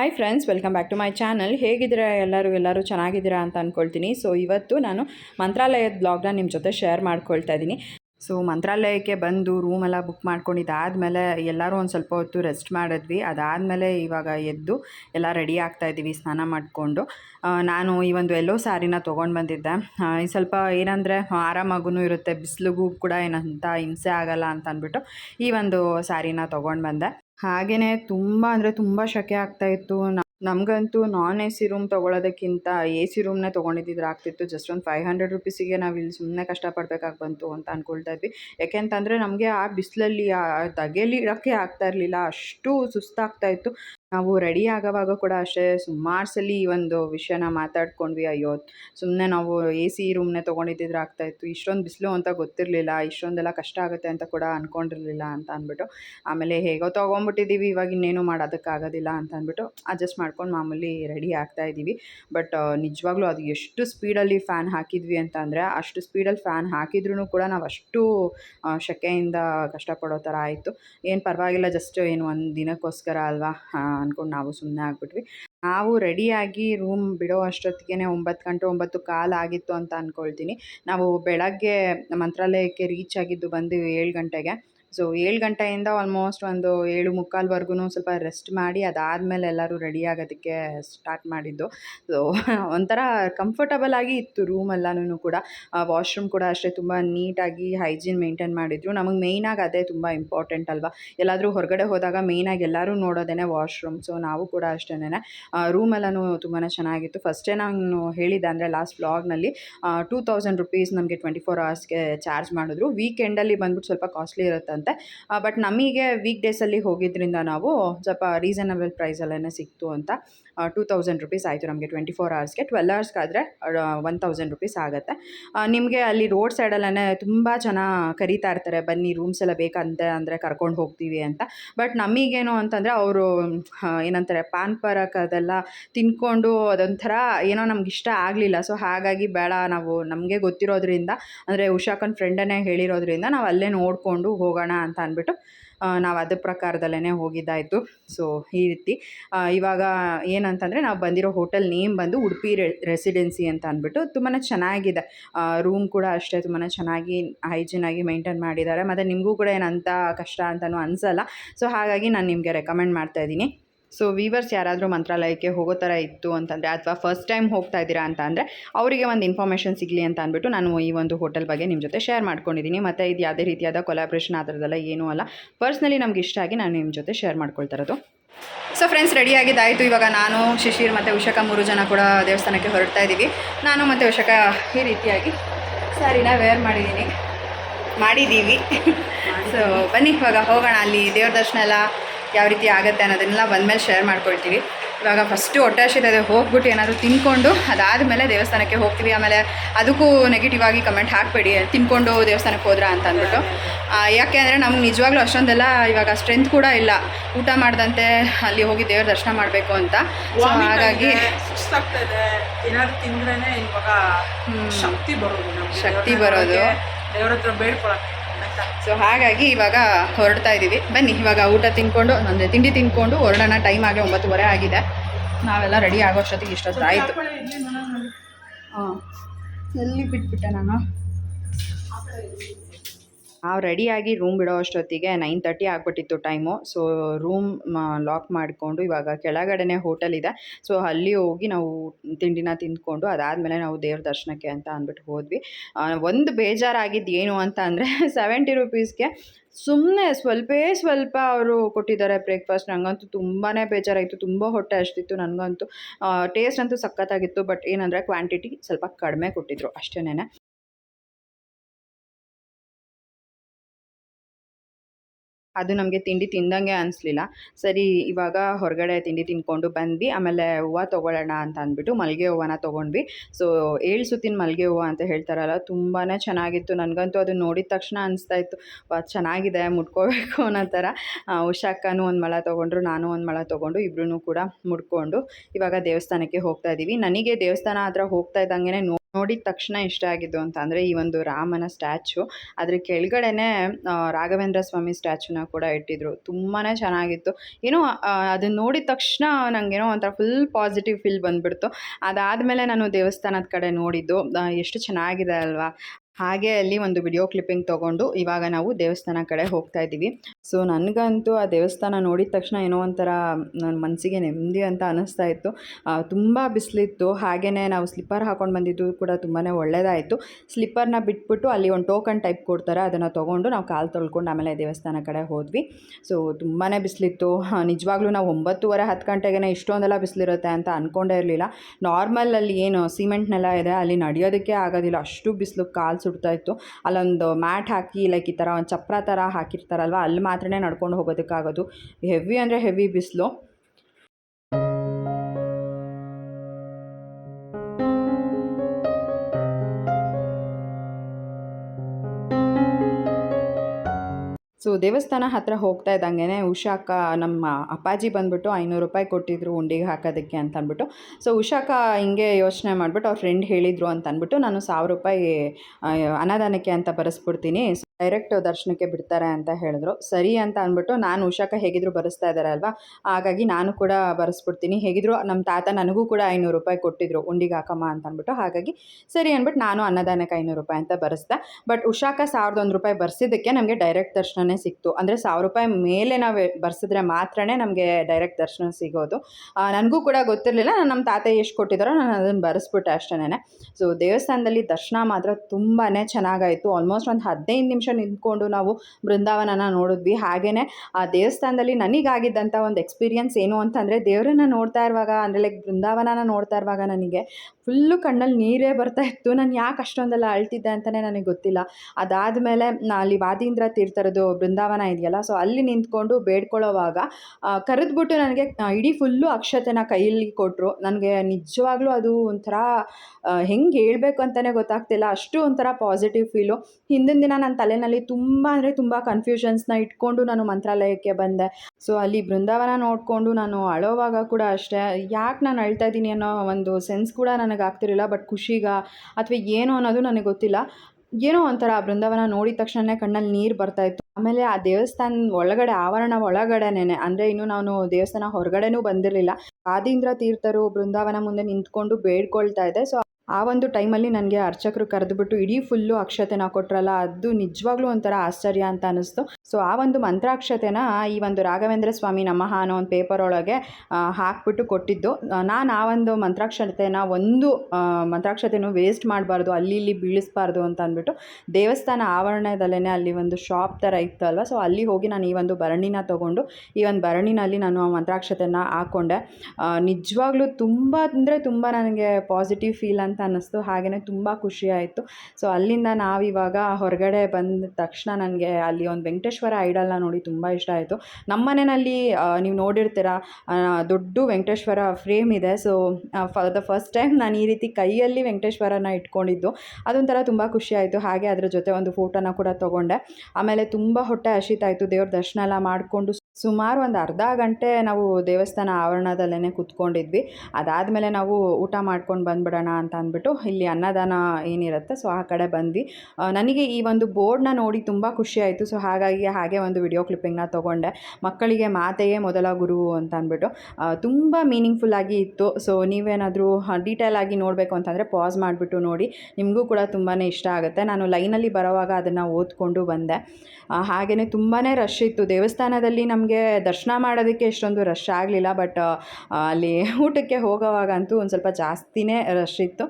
Hi friends welcome back to my channel ಹೇಗಿದ್ದೀರಾ ಎಲ್ಲರೂ? ಎಲ್ಲರೂ ಚೆನ್ನಾಗಿದ್ದೀರಾ ಅಂತ ಅಂದ್ಕೊಳ್ತೀನಿ ಸೊ ಇವತ್ತು ನಾನು ಮಂತ್ರಾಲಯದ ಬ್ಲಾಗ್ನ ನಿಮ್ಮ ಜೊತೆ ಶೇರ್ ಮಾಡ್ಕೊಳ್ತಾ ಇದ್ದೀನಿ. ಸೊ ಮಂತ್ರಾಲಯಕ್ಕೆ ಬಂದು ರೂಮೆಲ್ಲ ಬುಕ್ ಮಾಡ್ಕೊಂಡಿದ್ದಾದಮೇಲೆ ಎಲ್ಲರೂ ಒಂದು ಸ್ವಲ್ಪ ಹೊತ್ತು ರೆಸ್ಟ್ ಮಾಡಿದ್ವಿ. ಅದಾದಮೇಲೆ ಇವಾಗ ಎದ್ದು ಎಲ್ಲ ರೆಡಿ ಆಗ್ತಾ ಇದ್ದೀವಿ, ಸ್ನಾನ ಮಾಡಿಕೊಂಡು. ನಾನು ಈ ಒಂದು ಎಲ್ಲೋ ಸ್ಯಾರಿನ ತೊಗೊಂಡು ಬಂದಿದ್ದೆ. ಈ ಸ್ವಲ್ಪ ಏನಂದರೆ ಆರಾಮಾಗೂ ಇರುತ್ತೆ, ಬಿಸಿಲಿಗೂ ಕೂಡ ಏನಂತ ಹಿಂಸೆ ಆಗಲ್ಲ ಅಂತ ಅಂದ್ಬಿಟ್ಟು ಈ ಒಂದು ಸ್ಯಾರಿನ ತೊಗೊಂಡು ಬಂದೆ. ಹಾಗೆಯೇ ತುಂಬ ಅಂದರೆ ತುಂಬ ಶೆಕೆ ಆಗ್ತಾ ಇತ್ತು. ನಮಗಂತೂ ನಾನ್ ಎ ಸಿ ರೂಮ್ ತೊಗೊಳೋದಕ್ಕಿಂತ ಎ ಸಿ ರೂಮ್ನೇ ತೊಗೊಂಡಿದ್ದಿದ್ರೆ ಆಗ್ತಿತ್ತು. ಜಸ್ಟ್ ಒಂದು ಫೈವ್ ಹಂಡ್ರೆಡ್ ರುಪೀಸಿಗೆ ನಾವು ಇಲ್ಲಿ ಸುಮ್ಮನೆ ಕಷ್ಟಪಡಬೇಕಾಗಿ ಬಂತು ಅಂತ ಅಂದ್ಕೊಳ್ತಾ ಇದ್ವಿ. ಯಾಕೆಂತಂದರೆ ನಮಗೆ ಆ ಬಿಸಿಲಲ್ಲಿ, ಆ ಧಗೆಯಲ್ಲಿ ಆಗ್ತಾ ಇರಲಿಲ್ಲ. ಅಷ್ಟು ಸುಸ್ತಾಗ್ತಾ ಇತ್ತು. ನಾವು ರೆಡಿ ಆಗೋವಾಗ ಕೂಡ ಅಷ್ಟೇ ಸುಮಾರು ಸಲ ಈ ಒಂದು ವಿಷಯನ ಮಾತಾಡ್ಕೊಂಡ್ವಿ, ಅಯ್ಯೋ. ಸುಮ್ಮನೆ ನಾವು ಎ ಸಿ ರೂಮ್ನೇ ತೊಗೊಂಡಿದ್ದಿದ್ರೆ ಆಗ್ತಾಯಿತ್ತು ಇಷ್ಟೊಂದು ಬಿಸಿಲು ಅಂತ ಗೊತ್ತಿರಲಿಲ್ಲ, ಇಷ್ಟೊಂದೆಲ್ಲ ಕಷ್ಟ ಆಗುತ್ತೆ ಅಂತ ಕೂಡ ಅಂದ್ಕೊಂಡಿರಲಿಲ್ಲ ಅಂತ ಅಂದ್ಬಿಟ್ಟು. ಆಮೇಲೆ ಹೇಗೋ ತೊಗೊಂಬಿಟ್ಟಿದ್ದೀವಿ, ಇವಾಗ ಇನ್ನೇನು ಮಾಡೋದಕ್ಕಾಗೋದಿಲ್ಲ ಅಂತ ಅಂದ್ಬಿಟ್ಟು ಅಡ್ಜಸ್ಟ್ ಮಾಡ್ಕೊಂಡು ಮಾಮೂಲಿ ರೆಡಿ ಆಗ್ತಾ ಇದ್ದೀವಿ. ಬಟ್ ನಿಜವಾಗ್ಲೂ ಅದು ಎಷ್ಟು ಸ್ಪೀಡಲ್ಲಿ ಫ್ಯಾನ್ ಹಾಕಿದ್ವಿ ಅಂತ ಅಂದರೆ, ಅಷ್ಟು ಸ್ಪೀಡಲ್ಲಿ ಫ್ಯಾನ್ ಹಾಕಿದ್ರೂ ಕೂಡ ನಾವು ಅಷ್ಟು ಶೆಕೆಯಿಂದ ಕಷ್ಟಪಡೋ ಥರ ಆಯಿತು. ಏನು ಪರವಾಗಿಲ್ಲ ಜಸ್ಟ್ ಏನು ಒಂದು ದಿನಕ್ಕೋಸ್ಕರ ಅಲ್ವಾ? ಅಂದ್ಕೊಂಡು ನಾವು ಸುಮ್ಮನೆ ಆಗಿಬಿಟ್ವಿ. ನಾವು ರೆಡಿಯಾಗಿ ರೂಮ್ ಬಿಡೋ ಅಷ್ಟೊತ್ತಿಗೆ ಒಂಬತ್ತು ಗಂಟೆ, ಒಂಬತ್ತು ಕಾಲು ಆಗಿತ್ತು ಅಂತ ಅಂದ್ಕೊಳ್ತೀನಿ ನಾವು ಬೆಳಗ್ಗೆ ಮಂತ್ರಾಲಯಕ್ಕೆ ರೀಚ್ ಆಗಿದ್ದು ಬಂದು ಏಳು ಗಂಟೆಗೆ. ಸೊ ಏಳು ಗಂಟೆಯಿಂದ ಆಲ್ಮೋಸ್ಟ್ ಒಂದು ಏಳು ಮುಕ್ಕಾಲ್ವರೆಗೂ ಸ್ವಲ್ಪ ರೆಸ್ಟ್ ಮಾಡಿ, ಅದಾದಮೇಲೆ ಎಲ್ಲರೂ ರೆಡಿ ಆಗೋದಕ್ಕೆ ಸ್ಟಾರ್ಟ್ ಮಾಡಿದ್ದು. ಸೊ ಒಂಥರ ಕಂಫರ್ಟಬಲ್ ಆಗಿ ಇತ್ತು ರೂಮ್ ಎಲ್ಲನೂ ಕೂಡ. ವಾಶ್ರೂಮ್ ಕೂಡ ಅಷ್ಟೇ ತುಂಬ ನೀಟಾಗಿ ಹೈಜೀನ್ ಮೇಂಟೈನ್ ಮಾಡಿದ್ರು. ನಮಗೆ ಮೇಯ್ನಾಗಿ ಅದೇ ತುಂಬ ಇಂಪಾರ್ಟೆಂಟ್ ಅಲ್ವಾ? ಎಲ್ಲಾದರೂ ಹೊರಗಡೆ ಹೋದಾಗ ಮೇಯ್ನಾಗಿ ಎಲ್ಲರೂ ನೋಡೋದೇ ವಾಶ್ರೂಮ್ ಸೊ ನಾವು ಕೂಡ ಅಷ್ಟೇನೆ ರೂಮ್ ಎಲ್ಲನೂ ತುಂಬಾ ಚೆನ್ನಾಗಿತ್ತು. ಫಸ್ಟೇ ನಾನು ಹೇಳಿದ್ದೆ ಅಂದರೆ ಲಾಸ್ಟ್ ವ್ಲಾಗ್ನಲ್ಲಿ ಟೂ ತೌಸಂಡ್ ರುಪೀಸ್ ನಮಗೆ ಟ್ವೆಂಟಿ ಫೋರ್ ಅವರ್ಸ್ಗೆ ಚಾರ್ಜ್ ಮಾಡಿದ್ರು. ವೀಕೆಂಡಲ್ಲಿ ಬಂದ್ಬಿಟ್ಟು ಸ್ವಲ್ಪ ಕಾಸ್ಟ್ಲಿ ಇರುತ್ತಂತೆ ಬಟ್ ನಮಗೆ ವೀಕ್ ಡೇಸಲ್ಲಿ ಹೋಗಿದ್ದರಿಂದ ನಾವು ಸ್ವಲ್ಪ ರೀಸನಬಲ್ ಪ್ರೈಸಲ್ಲೇ ಸಿಕ್ತು ಅಂತ ಟೂ ತೌಸಂಡ್ ರುಪೀಸ್ ಆಯಿತು ನಮಗೆ ಟ್ವೆಂಟಿ ಫೋರ್ ಅವರ್ಸ್ಗೆ ಟ್ವೆಲ್ ಅವರ್ಸ್ಗಾದರೆ ಒನ್ ತೌಸಂಡ್ ರುಪೀಸ್ ಆಗುತ್ತೆ. ನಿಮಗೆ ಅಲ್ಲಿ ರೋಡ್ ಸೈಡಲ್ಲೇ ತುಂಬ ಜನ ಕರೀತಾ ಇರ್ತಾರೆ, ಬನ್ನಿ ರೂಮ್ಸ್ ಎಲ್ಲ ಬೇಕಂತೆ ಅಂದರೆ ಕರ್ಕೊಂಡು ಹೋಗ್ತೀವಿ ಅಂತ. ಬಟ್ ನಮಗೇನು ಅಂತಂದರೆ ಅವರು ಏನಂತಾರೆ, ಪಾನ್ ಪರಕ್ ಅದೆಲ್ಲ ತಿನ್ಕೊಂಡು ಅದೊಂಥರ ಏನೋ ನಮ್ಗೆ ಇಷ್ಟ ಆಗಲಿಲ್ಲ. ಸೊ ಹಾಗಾಗಿ ಬೇಡ, ನಾವು ನಮಗೆ ಗೊತ್ತಿರೋದ್ರಿಂದ, ಅಂದರೆ ಉಷಾಕನ್ ಫ್ರೆಂಡನ್ನೇ ಹೇಳಿರೋದ್ರಿಂದ ನಾವು ಅಲ್ಲೇ ನೋಡಿಕೊಂಡು ಹೋಗೋಣ ಅಂತ ಅಂದ್ಬಿಟ್ಟು ನಾವು ಅದ್ರ ಪ್ರಕಾರದಲ್ಲೇ ಹೋಗಿದ್ದಾಯಿತು. ಸೊ ಈ ರೀತಿ. ಇವಾಗ ಏನಂತಂದರೆ ನಾವು ಬಂದಿರೋ ಹೋಟೆಲ್ ನೇಮ್ ಬಂದು ಉಡುಪಿ ರೆಸಿಡೆನ್ಸಿ ಅಂತ ಅಂದ್ಬಿಟ್ಟು ತುಂಬಾ ಚೆನ್ನಾಗಿದೆ. ರೂಮ್ ಕೂಡ ಅಷ್ಟೇ ತುಂಬಾ ಚೆನ್ನಾಗಿ ಹೈಜೀನಾಗಿ ಮೇಂಟೈನ್ ಮಾಡಿದ್ದಾರೆ. ಮತ್ತು ನಿಮಗೂ ಕೂಡ ಏನಂತ ಕಷ್ಟ ಅಂತಲೂ ಅನಿಸಲ್ಲ. ಸೊ ಹಾಗಾಗಿ ನಾನು ನಿಮಗೆ ರೆಕಮೆಂಡ್ ಮಾಡ್ತಾ ಇದ್ದೀನಿ. ಸೊ ವೀವರ್ಸ್ ಯಾರಾದರೂ ಮಂತ್ರಾಲಯಕ್ಕೆ ಹೋಗೋ ಥರ ಇತ್ತು ಅಂತಂದರೆ, ಅಥವಾ ಫಸ್ಟ್ ಟೈಮ್ ಹೋಗ್ತಾ ಇದ್ದೀರಾ ಅಂತ ಅಂದರೆ, ಅವರಿಗೆ ಒಂದು ಇನ್ಫಾರ್ಮೇಷನ್ ಸಿಗಲಿ ಅಂತ ಅಂದ್ಬಿಟ್ಟು ನಾನು ಈ ಒಂದು ಹೋಟೆಲ್ ಬಗ್ಗೆ ನಿಮ್ಮ ಜೊತೆ ಶೇರ್ ಮಾಡ್ಕೊಂಡಿದ್ದೀನಿ ಮತ್ತು ಇದು ಯಾವುದೇ ರೀತಿಯಾದ ಕೊಲಾಬ್ರೇಷನ್ ಆ ಥರದ್ದೆಲ್ಲ ಏನೂ ಅಲ್ಲ. ಪರ್ಸ್ನಲಿ ನಮ್ಗೆ ಇಷ್ಟ ಆಗಿ ನಾನು ನಿಮ್ಮ ಜೊತೆ ಶೇರ್ ಮಾಡ್ಕೊಳ್ತಾ ಇರೋದು ಸೊ ಫ್ರೆಂಡ್ಸ್ ರೆಡಿ ಆಗಿದ್ದಾಯಿತು. ಇವಾಗ ನಾನು, ಶಿಶಿರ್ ಮತ್ತು ಉಷಕ ಮೂರು ಜನ ಕೂಡ ದೇವಸ್ಥಾನಕ್ಕೆ ಹೊರಡ್ತಾ ಇದ್ದೀವಿ. ನಾನು ಮತ್ತು ಉಷಕ ಈ ರೀತಿಯಾಗಿ ಸ್ಯಾರಿನ ವೇರ್ ಮಾಡಿದ್ದೀನಿ ಮಾಡಿದ್ದೀವಿ ಸೊ ಬನ್ನಿ, ಇವಾಗ ಹೋಗೋಣ. ಅಲ್ಲಿ ದೇವ್ರ ದರ್ಶನ ಎಲ್ಲ ಯಾವ ರೀತಿ ಆಗುತ್ತೆ ಅನ್ನೋದನ್ನೆಲ್ಲ ಬಂದಮೇಲೆ ಶೇರ್ ಮಾಡ್ಕೊಳ್ತೀವಿ. ಇವಾಗ ಫಸ್ಟು ಹೊಟ್ಟೆ ಹಸಿತದೆ ಹೋಗ್ಬಿಟ್ಟು ಏನಾದರೂ ತಿನ್ಕೊಂಡು ಅದಾದಮೇಲೆ ದೇವಸ್ಥಾನಕ್ಕೆ ಹೋಗ್ತೀವಿ. ಆಮೇಲೆ ಅದಕ್ಕೂ ನೆಗೆಟಿವ್ ಆಗಿ ಕಮೆಂಟ್ ಹಾಕಬೇಡಿ. ತಿನ್ಕೊಂಡು ದೇವಸ್ಥಾನಕ್ಕೆ ಹೋದ್ರಾ ಅಂತ ಅಂದ್ಬಿಟ್ಟು. ಯಾಕೆ ಅಂದರೆ ನಮ್ಗೆ ನಿಜವಾಗ್ಲೂ ಅಷ್ಟೊಂದೆಲ್ಲ ಇವಾಗ ಸ್ಟ್ರೆಂತ್ ಕೂಡ ಇಲ್ಲ. ಊಟ ಮಾಡ್ದಂತೆ ಅಲ್ಲಿ ಹೋಗಿ ದೇವ್ರ ದರ್ಶನ ಮಾಡಬೇಕು ಅಂತ. ಸೊ ಹಾಗಾಗಿ ಶಕ್ತಿ ಬರೋದು. ಶಕ್ತಿ ಬರೋದು. ದೇವ್ರ ಹತ್ರ ಬೇಡ್ಕೊಳಕ್ಕೆ? ಸೊ ಹಾಗಾಗಿ ಇವಾಗ ಹೊರಡ್ತಾ ಇದ್ದೀವಿ ಬನ್ನಿ ಇವಾಗ ಊಟ ತಿನ್ಕೊಂಡು ಅಂದರೆ ತಿಂಡಿ ತಿನ್ಕೊಂಡು ಹೊರಡೋಣ. ಟೈಮ್ ಆಗಿ ಒಂಬತ್ತುವರೆ ಆಗಿದೆ. ನಾವೆಲ್ಲ ರೆಡಿ ಆಗೋ ಅಷ್ಟೊತ್ತಿಗೆ ಇಷ್ಟೊತ್ತು ಆಯಿತು. ಹಾಂ. ಎಲ್ಲಿ ಬಿಟ್ಬಿಟ್ಟೆ ನಾನು? ನಾವು ರೆಡಿಯಾಗಿ ರೂಮ್ ಬಿಡೋ ಅಷ್ಟೊತ್ತಿಗೆ ನೈನ್ ತರ್ಟಿ ಆಗಿಬಿಟ್ಟಿತ್ತು ಟೈಮು ಸೊ ರೂಮ್ ಲಾಕ್ ಮಾಡಿಕೊಂಡು ಇವಾಗ ಕೆಳಗಡೆನೇ ಹೋಟೆಲ್ ಇದೆ. ಸೊ ಅಲ್ಲಿ ಹೋಗಿ ನಾವು ತಿಂಡಿನ ತಿಂದ್ಕೊಂಡು ಅದಾದಮೇಲೆ ನಾವು ದೇವ್ರ ದರ್ಶನಕ್ಕೆ ಅಂತ ಅಂದ್ಬಿಟ್ಟು ಹೋದ್ವಿ. ಒಂದು ಬೇಜಾರಾಗಿದ್ದು ಏನು ಅಂತ ಅಂದರೆ ಸೆವೆಂಟಿ ರುಪೀಸ್ಗೆ ಸುಮ್ಮನೆ ಸ್ವಲ್ಪೇ ಸ್ವಲ್ಪ ಅವರು ಕೊಟ್ಟಿದ್ದಾರೆ ಬ್ರೇಕ್ಫಾಸ್ಟ್ ನನಗಂತೂ ತುಂಬಾ ಬೇಜಾರಾಯಿತು. ತುಂಬ ಹೊಟ್ಟೆ ಅಷ್ಟಿತ್ತು ನನಗಂತೂ. ಟೇಸ್ಟ್ ಅಂತೂ ಸಖತ್ತಾಗಿತ್ತು. ಬಟ್ ಏನಂದರೆ ಕ್ವಾಂಟಿಟಿ ಸ್ವಲ್ಪ ಕಡಿಮೆ ಕೊಟ್ಟಿದ್ರು ಅಷ್ಟೇನೆ ಅದು ನಮಗೆ ತಿಂಡಿ ತಿಂದಂಗೆ ಅನಿಸ್ಲಿಲ್ಲ. ಸರಿ, ಇವಾಗ ಹೊರಗಡೆ ತಿಂಡಿ ತಿಂದ್ಕೊಂಡು ಬಂದ್ವಿ. ಆಮೇಲೆ ಹೂವು ತೊಗೊಳ್ಳೋಣ ಅಂತ ಅಂದ್ಬಿಟ್ಟು ಮಲ್ಲಿಗೆ ಹೂವನ ತೊಗೊಂಡ್ವಿ. ಸೊ ಏಳು ಸುತ್ತಿನ ಮಲ್ಲಿಗೆ ಹೂವು ಅಂತ ಹೇಳ್ತಾರಲ್ಲ ತುಂಬಾ ಚೆನ್ನಾಗಿತ್ತು. ನನಗಂತೂ ಅದು ನೋಡಿದ ತಕ್ಷಣ ಅನಿಸ್ತಾ ಇತ್ತು. ಚೆನ್ನಾಗಿದೆ, ಮುಟ್ಕೋಬೇಕು ಅನ್ನೋ ಥರ. ಉಷಾಕ್ಕನೂ ಒಂದು ಮಳ ತೊಗೊಂಡ್ರು, ನಾನು ಒಂದು ಮಳ ತೊಗೊಂಡು ಇಬ್ಬರೂ ಕೂಡ ಮುಡ್ಕೊಂಡು ಇವಾಗ ದೇವಸ್ಥಾನಕ್ಕೆ ಹೋಗ್ತಾ ಇದ್ದೀವಿ ನನಗೆ ದೇವಸ್ಥಾನ ಹತ್ರ ಹೋಗ್ತಾ ಇದ್ದಂಗೆ ನೋ ನೋಡಿದ ತಕ್ಷಣ ಇಷ್ಟ ಆಗಿದ್ದು ಅಂತ ಅಂದರೆ ಈ ಒಂದು ರಾಮನ ಸ್ಟ್ಯಾಚು. ಅದ್ರ ಕೆಳಗಡೆನೆ ರಾಘವೇಂದ್ರ ಸ್ವಾಮಿ ಸ್ಟ್ಯಾಚುನ ಕೂಡ ಇಟ್ಟಿದ್ರು. ತುಂಬಾ ಚೆನ್ನಾಗಿತ್ತು. ಏನೋ ಅದನ್ನ ನೋಡಿದ ತಕ್ಷಣ ನನಗೇನೋ ಒಂಥರ ಫುಲ್ ಪಾಸಿಟಿವ್ ಫೀಲ್ ಬಂದುಬಿಡ್ತು. ಅದಾದಮೇಲೆ ನಾನು ದೇವಸ್ಥಾನದ ಕಡೆ ನೋಡಿದ್ದು ಎಷ್ಟು ಚೆನ್ನಾಗಿದೆ ಅಲ್ವಾ? ಹಾಗೆ ಅಲ್ಲಿ ಒಂದು ವಿಡಿಯೋ ಕ್ಲಿಪ್ಪಿಂಗ್ ತೊಗೊಂಡು ಇವಾಗ ನಾವು ದೇವಸ್ಥಾನ ಕಡೆ ಹೋಗ್ತಾ ಇದ್ದೀವಿ. ಸೊ ನನಗಂತೂ ಆ ದೇವಸ್ಥಾನ ನೋಡಿದ ತಕ್ಷಣ ಏನೋ ಒಂಥರ ನನ್ನ ಮನಸ್ಸಿಗೆ ನೆಮ್ಮದಿ ಅಂತ ಅನ್ನಿಸ್ತಾ ಇತ್ತು. ತುಂಬ ಬಿಸಿಲಿತ್ತು. ಹಾಗೆಯೇ ನಾವು ಸ್ಲಿಪ್ಪರ್ ಹಾಕೊಂಡು ಬಂದಿದ್ದು ಕೂಡ ತುಂಬಾ ಒಳ್ಳೆಯದಾಯಿತು ಸ್ಲಿಪ್ಪರ್ನ ಬಿಟ್ಬಿಟ್ಟು ಅಲ್ಲಿ ಒಂದು ಟೋಕನ್ ಟೈಪ್ ಕೊಡ್ತಾರೆ. ಅದನ್ನು ತೊಗೊಂಡು ನಾವು ಕಾಲು ತೊಳ್ಕೊಂಡು ಆಮೇಲೆ ದೇವಸ್ಥಾನ ಕಡೆ ಹೋದ್ವಿ. ಸೊ ತುಂಬಾ ಬಿಸಿಲಿತ್ತು. ನಿಜವಾಗ್ಲೂ ನಾವು ಒಂಬತ್ತುವರೆ, ಹತ್ತು ಗಂಟೆಗೆ ಇಷ್ಟೊಂದೆಲ್ಲ ಬಿಸಿಲಿರುತ್ತೆ ಅಂತ ಅಂದ್ಕೊಂಡೇ ಇರಲಿಲ್ಲ. ನಾರ್ಮಲ್ ಅಲ್ಲಿ ಏನು ಸಿಮೆಂಟ್ ನೆಲ ಇದೆ, ಅಲ್ಲಿ ನಡೆಯೋದಕ್ಕೆ ಆಗೋದಿಲ್ಲ. ಅಷ್ಟು ಬಿಸಿಲು, ಕಾಲು ಸುಡ್ತಾ ಇತ್ತು ಅಲ್ಲೊಂದು ಮ್ಯಾಟ್ ಹಾಕಿ ಲೈಕ್ ಈ ಥರ ಒಂದು ಚಪ್ರ ಥರ ಹಾಕಿರ್ತಾರಲ್ವ, ಅಲ್ಲಿ ಮಾತ್ರ ನಡ್ಕೊಂಡು ಹೋಗೋದಕ್ಕಾಗೋದು. ಹೆವಿ ಅಂದರೆ ಹೆವಿ ಬಿಸಿಲು. ಸೊ ದೇವಸ್ಥಾನ ಹತ್ತಿರ ಹೋಗ್ತಾ ಇದ್ದಂಗೆ ಉಷಾಕ ನಮ್ಮ ಅಪ್ಪಾಜಿ ಬಂದ್ಬಿಟ್ಟು ಐನೂರು ರೂಪಾಯಿ ಕೊಟ್ಟಿದ್ರು ಉಂಡಿಗೆ ಹಾಕೋದಕ್ಕೆ ಅಂತ ಅಂದ್ಬಿಟ್ಟು ಸೊ ಉಷಾಕ ಹಿಂಗೆ ಯೋಚನೆ ಮಾಡಿಬಿಟ್ಟು ಅವ್ರ ಫ್ರೆಂಡ್ ಹೇಳಿದರು ಅಂತ ಅಂದ್ಬಿಟ್ಟು ನಾನು ಸಾವಿರ ರೂಪಾಯಿ ಅನಾದಾನಕ್ಕೆ ಅಂತ ಬರೆಸ್ಬಿಡ್ತೀನಿ. ಡೈರೆಕ್ಟ್ ದರ್ಶನಕ್ಕೆ ಬಿಡ್ತಾರೆ ಅಂತ ಹೇಳಿದ್ರು. ಸರಿ ಅಂತ ಅಂದ್ಬಿಟ್ಟು ನಾನು ಉಷಾಕ ಹೇಗಿದ್ರು ಬರೆಸ್ತಾ ಇದ್ದಾರೆ ಅಲ್ವಾ? ಹಾಗಾಗಿ ನಾನು ಕೂಡ ಬರೆಸ್ಬಿಡ್ತೀನಿ. ಹೇಗಿದ್ರು ನಮ್ಮ ತಾತ ನನಗೂ ಕೂಡ ಐನೂರು ರೂಪಾಯಿ ಕೊಟ್ಟಿದ್ರು, ಉಂಡಿಗೆ ಹಾಕಮ್ಮ ಅಂತ ಅಂದ್ಬಿಟ್ಟು. ಹಾಗಾಗಿ ಸರಿ ಅಂದ್ಬಿಟ್ಟು ನಾನು ಅನ್ನದಾನಕ್ಕೆ ಐನೂರು ರೂಪಾಯಿ ಅಂತ ಬರೆಸ್ದೆ. ಬಟ್ ಉಷಾಕ ಸಾವಿರದ ಒಂದು ರೂಪಾಯಿ ಬರ್ಸಿದ್ದಕ್ಕೆ ನಮಗೆ ಡೈರೆಕ್ಟ್ ದರ್ಶನನೇ ಸಿಕ್ತು. ಅಂದರೆ ಸಾವಿರ ರೂಪಾಯಿ ಮೇಲೆ ನಾವು ಬರ್ಸಿದ್ರೆ ಮಾತ್ರನೇ ನಮಗೆ ಡೈರೆಕ್ಟ್ ದರ್ಶನ ಸಿಗೋದು. ನನಗೂ ಕೂಡ ಗೊತ್ತಿರಲಿಲ್ಲ. ನಾನು ನಮ್ಮ ತಾತ ಎಷ್ಟು ಕೊಟ್ಟಿದ್ದಾರೋ ನಾನು ಅದನ್ನು ಬರೆಸ್ಬಿಟ್ಟೆ ಅಷ್ಟೇ ಸೊ ದೇವಸ್ಥಾನದಲ್ಲಿ ದರ್ಶನ ಮಾತ್ರ ತುಂಬಾ ಚೆನ್ನಾಗಾಯಿತು. ಆಲ್ಮೋಸ್ಟ್ ಒಂದು ಹದಿನೈದು ನಿಮಿಷ ನಿಂತ್ಕೊಂಡು ನಾವು ಬೃಂದಾವನನ ನೋಡಿದ್ವಿ. ಹಾಗೆಯೇ ಆ ದೇವಸ್ಥಾನದಲ್ಲಿ ನನಗಾಗಿದ್ದಂಥ ಒಂದು ಎಕ್ಸ್ಪೀರಿಯನ್ಸ್ ಏನು ಅಂತಂದರೆ ದೇವರನ್ನ ನೋಡ್ತಾ ಇರುವಾಗ, ಅಂದರೆ ಲೈಕ್ ಬೃಂದಾವನನ ನೋಡ್ತಾ ಇರುವಾಗ ನನಗೆ ಫುಲ್ಲು ಕಣ್ಣಲ್ಲಿ ನೀರೇ ಬರ್ತಾ ಇತ್ತು. ನಾನು ಯಾಕೆ ಅಷ್ಟೊಂದೆಲ್ಲ ಅಳ್ತಿದ್ದೆ ಅಂತಲೇ ನನಗೆ ಗೊತ್ತಿಲ್ಲ. ಅದಾದಮೇಲೆ ಅಲ್ಲಿ ವಾದೀಂದ್ರ ತೀರ್ಥರದು ಬೃಂದಾವನ ಇದೆಯಲ್ಲ ಸೊ ಅಲ್ಲಿ ನಿಂತ್ಕೊಂಡು ಬೇಡ್ಕೊಳ್ಳೋವಾಗ ಕರೆದ್ಬಿಟ್ಟು ನನಗೆ ಇಡೀ ಫುಲ್ಲು ಅಕ್ಷತೆನ ಕೈಯಲ್ಲಿ ಕೊಟ್ಟರು ನನಗೆ ನಿಜವಾಗ್ಲೂ ಅದು ಒಂಥರ ಹೆಂಗೆ ಹೇಳಬೇಕು ಅಂತಲೇ ಗೊತ್ತಾಗ್ತಿಲ್ಲ. ಅಷ್ಟು ಒಂಥರ ಪಾಸಿಟಿವ್ ಫೀಲು ಹಿಂದಿನ ದಿನ ನನ್ನ ತಲೆಯಲ್ಲಿ ತುಂಬ ಅಂದರೆ ತುಂಬ ಕನ್ಫ್ಯೂಷನ್ಸ್ನ ಇಟ್ಕೊಂಡು ನಾನು ಮಂತ್ರಾಲಯಕ್ಕೆ ಬಂದೆ. ಸೊ ಅಲ್ಲಿ ಬೃಂದಾವನ ನೋಡಿಕೊಂಡು ನಾನು ಅಳೋವಾಗ ಕೂಡ ಅಷ್ಟೇ, ಯಾಕೆ ನಾನು ಅಳ್ತಾ ಇದ್ದೀನಿ ಅನ್ನೋ ಒಂದು ಸೆನ್ಸ್ ಕೂಡ ನನಗೆ ಆಗ್ತಿರಲಿಲ್ಲ. ಬಟ್ ಖುಷಿಗ ಅಥವಾ ಏನು ಅನ್ನೋದು ನನಗೆ ಗೊತ್ತಿಲ್ಲ. ಏನೋ ಒಂಥರ ಆ ಬೃಂದಾವನ ನೋಡಿದ ತಕ್ಷಣನೇ ಕಣ್ಣಲ್ಲಿ ನೀರು ಬರ್ತಾ ಇತ್ತು. ಆಮೇಲೆ ಆ ದೇವಸ್ಥಾನ ಒಳಗಡೆ, ಆವರಣ ಒಳಗಡೆನೇ ಅಂದರೆ ಇನ್ನು ನಾನು ದೇವಸ್ಥಾನ ಹೊರಗಡೆನೂ ಬಂದಿರಲಿಲ್ಲ. ಆದೀಂದ್ರ ತೀರ್ಥರು ಬೃಂದಾವನ ಮುಂದೆ ನಿಂತ್ಕೊಂಡು ಬೇಡ್ಕೊಳ್ತಾ ಇದೆ ಸೊ ಆ ಒಂದು ಟೈಮಲ್ಲಿ ನನಗೆ ಅರ್ಚಕರು ಕರೆದುಬಿಟ್ಟು ಇಡೀ ಫುಲ್ಲು ಅಕ್ಷತೆನ ಕೊಟ್ರಲ್ಲ, ಅದು ನಿಜವಾಗ್ಲೂ ಒಂಥರ ಆಶ್ಚರ್ಯ ಅಂತ ಅನ್ನಿಸ್ತು. ಸೊ, ಆ ಒಂದು ಮಂತ್ರಾಕ್ಷತೆನ ಈ ಒಂದು ರಾಘವೇಂದ್ರ ಸ್ವಾಮಿ ನಮಃ ಅನ್ನೋ ಒಂದು ಪೇಪರ್ ಒಳಗೆ ಹಾಕ್ಬಿಟ್ಟು ಕೊಟ್ಟಿದ್ದು. ನಾನು ಆ ಒಂದು ಮಂತ್ರಾಕ್ಷತೆನ ಒಂದು ಮಂತ್ರಾಕ್ಷತೆನು ವೇಸ್ಟ್ ಮಾಡಬಾರ್ದು, ಅಲ್ಲಿ ಇಲ್ಲಿ ಬೀಳಿಸ್ಬಾರ್ದು ಅಂತ ಅಂದ್ಬಿಟ್ಟು ದೇವಸ್ಥಾನ ಆವರಣದಲ್ಲೇ ಅಲ್ಲಿ ಒಂದು ಶಾಪ್ ಥರ ಇತ್ತು ಅಲ್ವಾ ಸೊ, ಅಲ್ಲಿ ಹೋಗಿ ನಾನು ಈ ಒಂದು ಬರಣಿನ ತೊಗೊಂಡು, ಈ ಒಂದು ಭರಣಿನಲ್ಲಿ ನಾನು ಆ ಮಂತ್ರಾಕ್ಷತೆನ ಹಾಕ್ಕೊಂಡೆ ನಿಜವಾಗ್ಲೂ ತುಂಬ, ಅಂದರೆ ತುಂಬ ನನಗೆ ಪಾಸಿಟಿವ್ ಫೀಲ್ ಅಂತ ಅನ್ನಿಸ್ತು. ಹಾಗೆಯೇ ತುಂಬ ಖುಷಿ ಆಯಿತು. ಸೊ ಅಲ್ಲಿಂದ ನಾವಿವಾಗ ಹೊರಗಡೆ ಬಂದ ತಕ್ಷಣ ನನಗೆ ಅಲ್ಲಿ ಒಂದು ವೆಂಕಟೇಶ್ವರ ಐಡಲ್ನ ನೋಡಿ ತುಂಬ ಇಷ್ಟ ಆಯಿತು. ನಮ್ಮ ಮನೆಯಲ್ಲಿ ನೀವು ನೋಡಿರ್ತೀರ ದೊಡ್ಡ ವೆಂಕಟೇಶ್ವರ ಫ್ರೇಮ್ ಇದೆ. So for the first time ನಾನು ಈ ರೀತಿ ಕೈಯಲ್ಲಿ ವೆಂಕಟೇಶ್ವರನ ಇಟ್ಕೊಂಡಿದ್ದು. ಅದೊಂಥರ ತುಂಬ ಖುಷಿ ಆಯಿತು. ಹಾಗೆ ಅದರ ಜೊತೆ ಒಂದು ಫೋಟೋನ ಕೂಡ ತೊಗೊಂಡೆ. ಆಮೇಲೆ ತುಂಬ ಹೊಟ್ಟೆ ಹಸಿತಾಯಿತು. ದೇವ್ರ ದರ್ಶನ ಎಲ್ಲ ಮಾಡಿಕೊಂಡು ಸುಮಾರು ಒಂದು ಅರ್ಧ ಗಂಟೆ ನಾವು ದೇವಸ್ಥಾನ ಆವರಣದಲ್ಲೇ ಕೂತ್ಕೊಂಡಿದ್ವಿ. ಅದಾದಮೇಲೆ ನಾವು ಊಟ ಮಾಡ್ಕೊಂಡು ಬಂದುಬಿಡೋಣ ಅಂತ ಅಂದ್ಬಿಟ್ಟು ಇಲ್ಲಿ ಅನ್ನದಾನ ಏನಿರುತ್ತೆ ಸೊ ಆ ಕಡೆ ಬಂದ್ವಿ. ನನಗೆ ಈ ಒಂದು ಬೋರ್ಡ್ನ ನೋಡಿ ತುಂಬ ಖುಷಿ ಆಯಿತು. ಸೊ ಹಾಗಾಗಿ ಹಾಗೆ ಒಂದು ವಿಡಿಯೋ ಕ್ಲಿಪ್ಪಿಂಗ್ನ ತೊಗೊಂಡೆ. ಮಕ್ಕಳಿಗೆ ಮಾತೆಯೇ ಮೊದಲ ಗುರು ಅಂತ ಅಂದ್ಬಿಟ್ಟು ತುಂಬ ಮೀನಿಂಗ್ಫುಲ್ ಆಗಿ ಇತ್ತು. ಸೊ ನೀವೇನಾದರೂ ಡೀಟೇಲ್ ಆಗಿ ನೋಡಬೇಕು ಅಂತಂದರೆ ಪಾಸ್ ಮಾಡಿಬಿಟ್ಟು ನೋಡಿ. ನಿಮಗೂ ಕೂಡ ತುಂಬಾ ಇಷ್ಟ ಆಗುತ್ತೆ. ನಾನು ಲೈನಲ್ಲಿ ಬರೋವಾಗ ಅದನ್ನು ಓದ್ಕೊಂಡು ಬಂದೆ. ಹಾಗೆಯೇ ತುಂಬಾ ರಶ್ ಇತ್ತು. ದೇವಸ್ಥಾನದಲ್ಲಿ ನಮಗೆ ದರ್ಶನ ಮಾಡೋದಕ್ಕೆ ಎಷ್ಟೊಂದು ರಶ್ ಆಗಲಿಲ್ಲ ಬಟ್ ಅಲ್ಲಿ ಊಟಕ್ಕೆ ಹೋಗೋವಾಗಂತೂ ಒಂದು ಸ್ವಲ್ಪ ಜಾಸ್ತಿನೇ ರಶ್ ಇತ್ತು.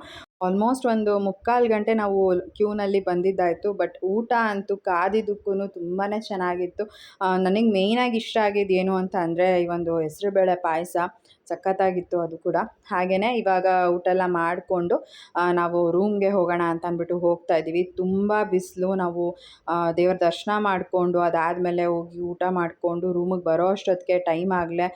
ಆಲ್ಮೋಸ್ಟ್ ಒಂದು ಮುಕ್ಕಾಲು ಗಂಟೆ ನಾವು ಕ್ಯೂನಲ್ಲಿ ಬಂದಿದ್ದಾಯಿತು ಬಟ್ ಊಟ ಅಂತೂ ಕಾದಿದ್ದಕ್ಕೂ ತುಂಬಾ ಚೆನ್ನಾಗಿತ್ತು. ನನಗೆ ಮೇಯ್ನಾಗಿ ಇಷ್ಟ ಆಗಿದ್ದು ಏನು ಅಂತ ಅಂದರೆ, ಈ ಒಂದು ಹೆಸರುಬೇಳೆ ಪಾಯಸ. ಸಖತ್ತಾಗಿತ್ತು ಅದು ಕೂಡ. ಹಾಗೆಯೇ ಇವಾಗ ಊಟ ಎಲ್ಲ ಮಾಡಿಕೊಂಡು ನಾವು ರೂಮ್ಗೆ ಹೋಗೋಣ ಅಂತ ಅಂದ್ಬಿಟ್ಟು ಹೋಗ್ತಾ ಇದ್ದೀವಿ. ತುಂಬ ಬಿಸಿಲು, ನಾವು ದೇವ್ರ ದರ್ಶನ ಮಾಡಿಕೊಂಡು, ಅದಾದಮೇಲೆ ಹೋಗಿ ಊಟ ಮಾಡಿಕೊಂಡು ರೂಮಿಗೆ ಬರೋ ಅಷ್ಟೊತ್ತಿಗೆ ಟೈಮ್ ಆಗಲೇ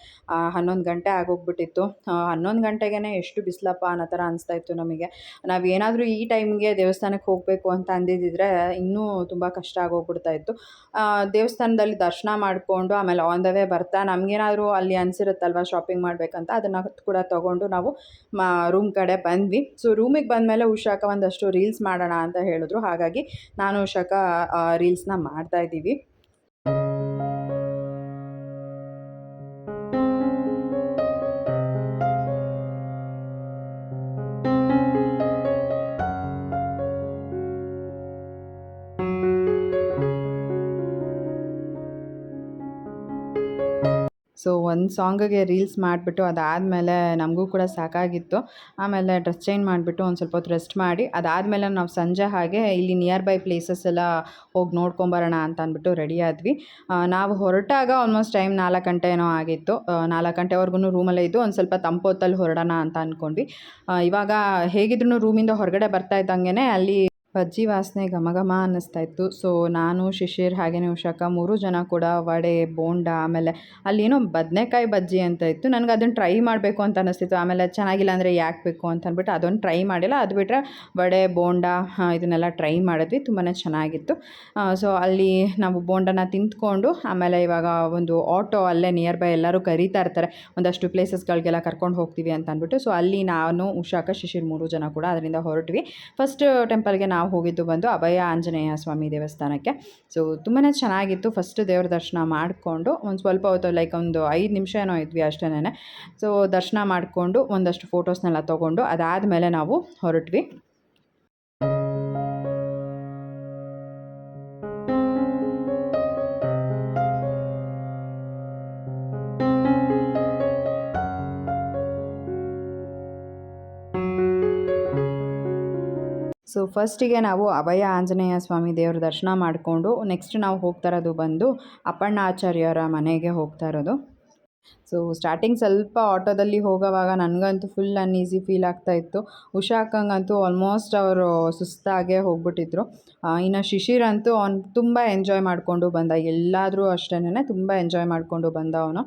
ಹನ್ನೊಂದು ಗಂಟೆ ಆಗೋಗ್ಬಿಟ್ಟಿತ್ತು. ಹನ್ನೊಂದು ಗಂಟೆಗೇ ಎಷ್ಟು ಬಿಸಿಲಪ್ಪ ಅನ್ನೋ ಥರ ಅನಿಸ್ತಾ ಇತ್ತು ನಮಗೆ. ನಾವು ಏನಾದರೂ ಈ ಟೈಮ್ಗೆ ದೇವಸ್ಥಾನಕ್ಕೆ ಹೋಗಬೇಕು ಅಂತ ಅಂದಿದ್ದಿದ್ರೆ ಇನ್ನೂ ತುಂಬ ಕಷ್ಟ ಆಗೋಗ್ಬಿಡ್ತಾ ಇತ್ತು. ದೇವಸ್ಥಾನದಲ್ಲಿ ದರ್ಶನ ಮಾಡಿಕೊಂಡು, ಆಮೇಲೆ ಆನ್ ದ ವೇ ಬರ್ತಾ, ನಮಗೇನಾದರೂ ಅಲ್ಲಿ ಅನಿಸಿರುತ್ತಲ್ವ ಶಾಪಿಂಗ್ ಮಾಡಬೇಕಂತ? ಅದನ್ನು ಕೂಡ ತೊಗೊಂಡು ನಾವು ಮಾ ರೂಮ್ ಕಡೆ ಬಂದ್ವಿ. ಸೊ ರೂಮಿಗೆ ಬಂದಮೇಲೆ ಉಷಾಕ ಒಂದಷ್ಟು ರೀಲ್ಸ್ ಮಾಡೋಣ ಅಂತ ಹೇಳಿದ್ರು. ಹಾಗಾಗಿ ನಾನು ಉಷಾಕ ರೀಲ್ಸ್ನ ಮಾಡ್ತಾ ಒಂದು ಸಾಂಗಿಗೆ ರೀಲ್ಸ್ ಮಾಡಿಬಿಟ್ಟು ಅದಾದಮೇಲೆ ನಮಗೂ ಕೂಡ ಸಾಕಾಗಿತ್ತು. ಆಮೇಲೆ ಡ್ರೆಸ್ ಚೇಂಜ್ ಮಾಡಿಬಿಟ್ಟು ಒಂದು ಸ್ವಲ್ಪ ಹೊತ್ತು ರೆಸ್ಟ್ ಮಾಡಿ, ಅದಾದಮೇಲೆ ನಾವು ಸಂಜೆ ಹಾಗೆ ಇಲ್ಲಿ ನಿಯರ್ ಬೈ ಪ್ಲೇಸಸ್ ಎಲ್ಲ ಹೋಗಿ ನೋಡ್ಕೊಂಬರೋಣ ಅಂತ ಅಂದ್ಬಿಟ್ಟು ರೆಡಿ ಆದ್ವಿ. ನಾವು ಹೊರಟಾಗ ಆಲ್ಮೋಸ್ಟ್ ಟೈಮ್ ನಾಲ್ಕು ಗಂಟೆ ಏನೋ ಆಗಿತ್ತು. ನಾಲ್ಕು ಗಂಟೆವರೆಗೂ ರೂಮಲ್ಲೇ ಇದ್ದು ಒಂದು ಸ್ವಲ್ಪ ತಂಪೊತ್ತಲ್ಲಿ ಹೊರಡೋಣ ಅಂತ ಅಂದ್ಕೊಂಡ್ವಿ ಇವಾಗ ಹೇಗಿದ್ರು ರೂಮಿಂದ ಹೊರಗಡೆ ಬರ್ತಾ ಇದ್ದಂಗೆ ಅಲ್ಲಿ ಬಜ್ಜಿ ವಾಸನೆ ಘಮ ಅನ್ನಿಸ್ತಾ ಇತ್ತು. ಸೊ ನಾನು, ಶಿಶಿರ್ ಹಾಗೆಯೇ ಉಷಾಕ ಮೂರು ಜನ ಕೂಡ ವಡೆ, ಬೋಂಡ, ಆಮೇಲೆ ಅಲ್ಲೇನೋ ಬದನೆಕಾಯಿ ಬಜ್ಜಿ ಅಂತ ಇತ್ತು. ನನಗೆ ಅದನ್ನು ಟ್ರೈ ಮಾಡಬೇಕು ಅಂತ ಅನ್ನಿಸ್ತಿತ್ತು. ಆಮೇಲೆ ಚೆನ್ನಾಗಿಲ್ಲ ಅಂದರೆ ಯಾಕೆ ಬೇಕು ಅಂತ ಅಂದ್ಬಿಟ್ಟು ಅದೊಂದು ಟ್ರೈ ಮಾಡಿಲ್ಲ. ಅದು ಬಿಟ್ಟರೆ ವಡೆ, ಬೋಂಡ ಇದನ್ನೆಲ್ಲ ಟ್ರೈ ಮಾಡಿದ್ವಿ. ತುಂಬಾ ಚೆನ್ನಾಗಿತ್ತು. ಸೊ ಅಲ್ಲಿ ನಾವು ಬೋಂಡನ ತಿಂದ್ಕೊಂಡು ಆಮೇಲೆ ಇವಾಗ ಒಂದು ಆಟೋ ಅಲ್ಲೇ ನಿಯರ್ ಬೈ ಎಲ್ಲರೂ ಕರೀತಾ ಇರ್ತಾರೆ. ಒಂದಷ್ಟು ಪ್ಲೇಸಸ್ಗಳಿಗೆಲ್ಲ ಕರ್ಕೊಂಡು ಹೋಗ್ತೀವಿ ಅಂತ ಅಂದ್ಬಿಟ್ಟು. ಸೊ ಅಲ್ಲಿ ನಾನು, ಉಷಾಕ, ಶಿಶಿರ್ ಮೂರು ಜನ ಕೂಡ ಅದರಿಂದ ಹೊರಟ್ವಿ. ಫಸ್ಟ್ ಟೆಂಪಲ್ಗೆ ನಾವು ಹೋಗಿದ್ದು ಬಂದು ಅಭಯ ಆಂಜನೇಯ ಸ್ವಾಮಿ ದೇವಸ್ಥಾನಕ್ಕೆ. ಸೊ ತುಂಬಾ ಚೆನ್ನಾಗಿತ್ತು. ಫಸ್ಟ್ ದೇವ್ರ ದರ್ಶನ ಮಾಡಿಕೊಂಡು ಒಂದು ಸ್ವಲ್ಪ ಹೊತ್ತು ಲೈಕ್ ಒಂದು ಐದು ನಿಮಿಷ ಏನೋ ಇದ್ವಿ ಅಷ್ಟೇನೆ ಸೊ ದರ್ಶನ ಮಾಡಿಕೊಂಡು ಒಂದಷ್ಟು ಫೋಟೋಸ್ನೆಲ್ಲ ತೊಗೊಂಡು ಅದಾದಮೇಲೆ ನಾವು ಹೊರಟ್ವಿ. ಸೊ ಫಸ್ಟಿಗೆ ನಾವು ಅಭಯ ಆಂಜನೇಯ ಸ್ವಾಮಿ ದೇವ್ರ ದರ್ಶನ ಮಾಡಿಕೊಂಡು ನೆಕ್ಸ್ಟ್ ನಾವು ಹೋಗ್ತಾ ಇರೋದು ಬಂದು ಅಪ್ಪಣ್ಣ ಆಚಾರ್ಯರ ಮನೆಗೆ ಹೋಗ್ತಾ ಇರೋದು. ಸೊ ಸ್ಟಾರ್ಟಿಂಗ್ ಸ್ವಲ್ಪ ಆಟೋದಲ್ಲಿ ಹೋಗೋವಾಗ ನನಗಂತೂ ಫುಲ್ ಅನ್ಈಸಿ ಫೀಲ್ ಆಗ್ತಾ ಇತ್ತು. ಉಷಾ ಆಲ್ಮೋಸ್ಟ್ ಅವರು ಸುಸ್ತಾಗೆ ಹೋಗ್ಬಿಟ್ಟಿದ್ರು. ಇನ್ನು ಶಿಶಿರ್ ಅಂತೂ ಅವ್ನು ತುಂಬ ಎಂಜಾಯ್ ಮಾಡಿಕೊಂಡು ಬಂದ. ಎಲ್ಲಾದರೂ ಅಷ್ಟೇ ತುಂಬ ಎಂಜಾಯ್ ಮಾಡಿಕೊಂಡು ಬಂದ ಅವನು.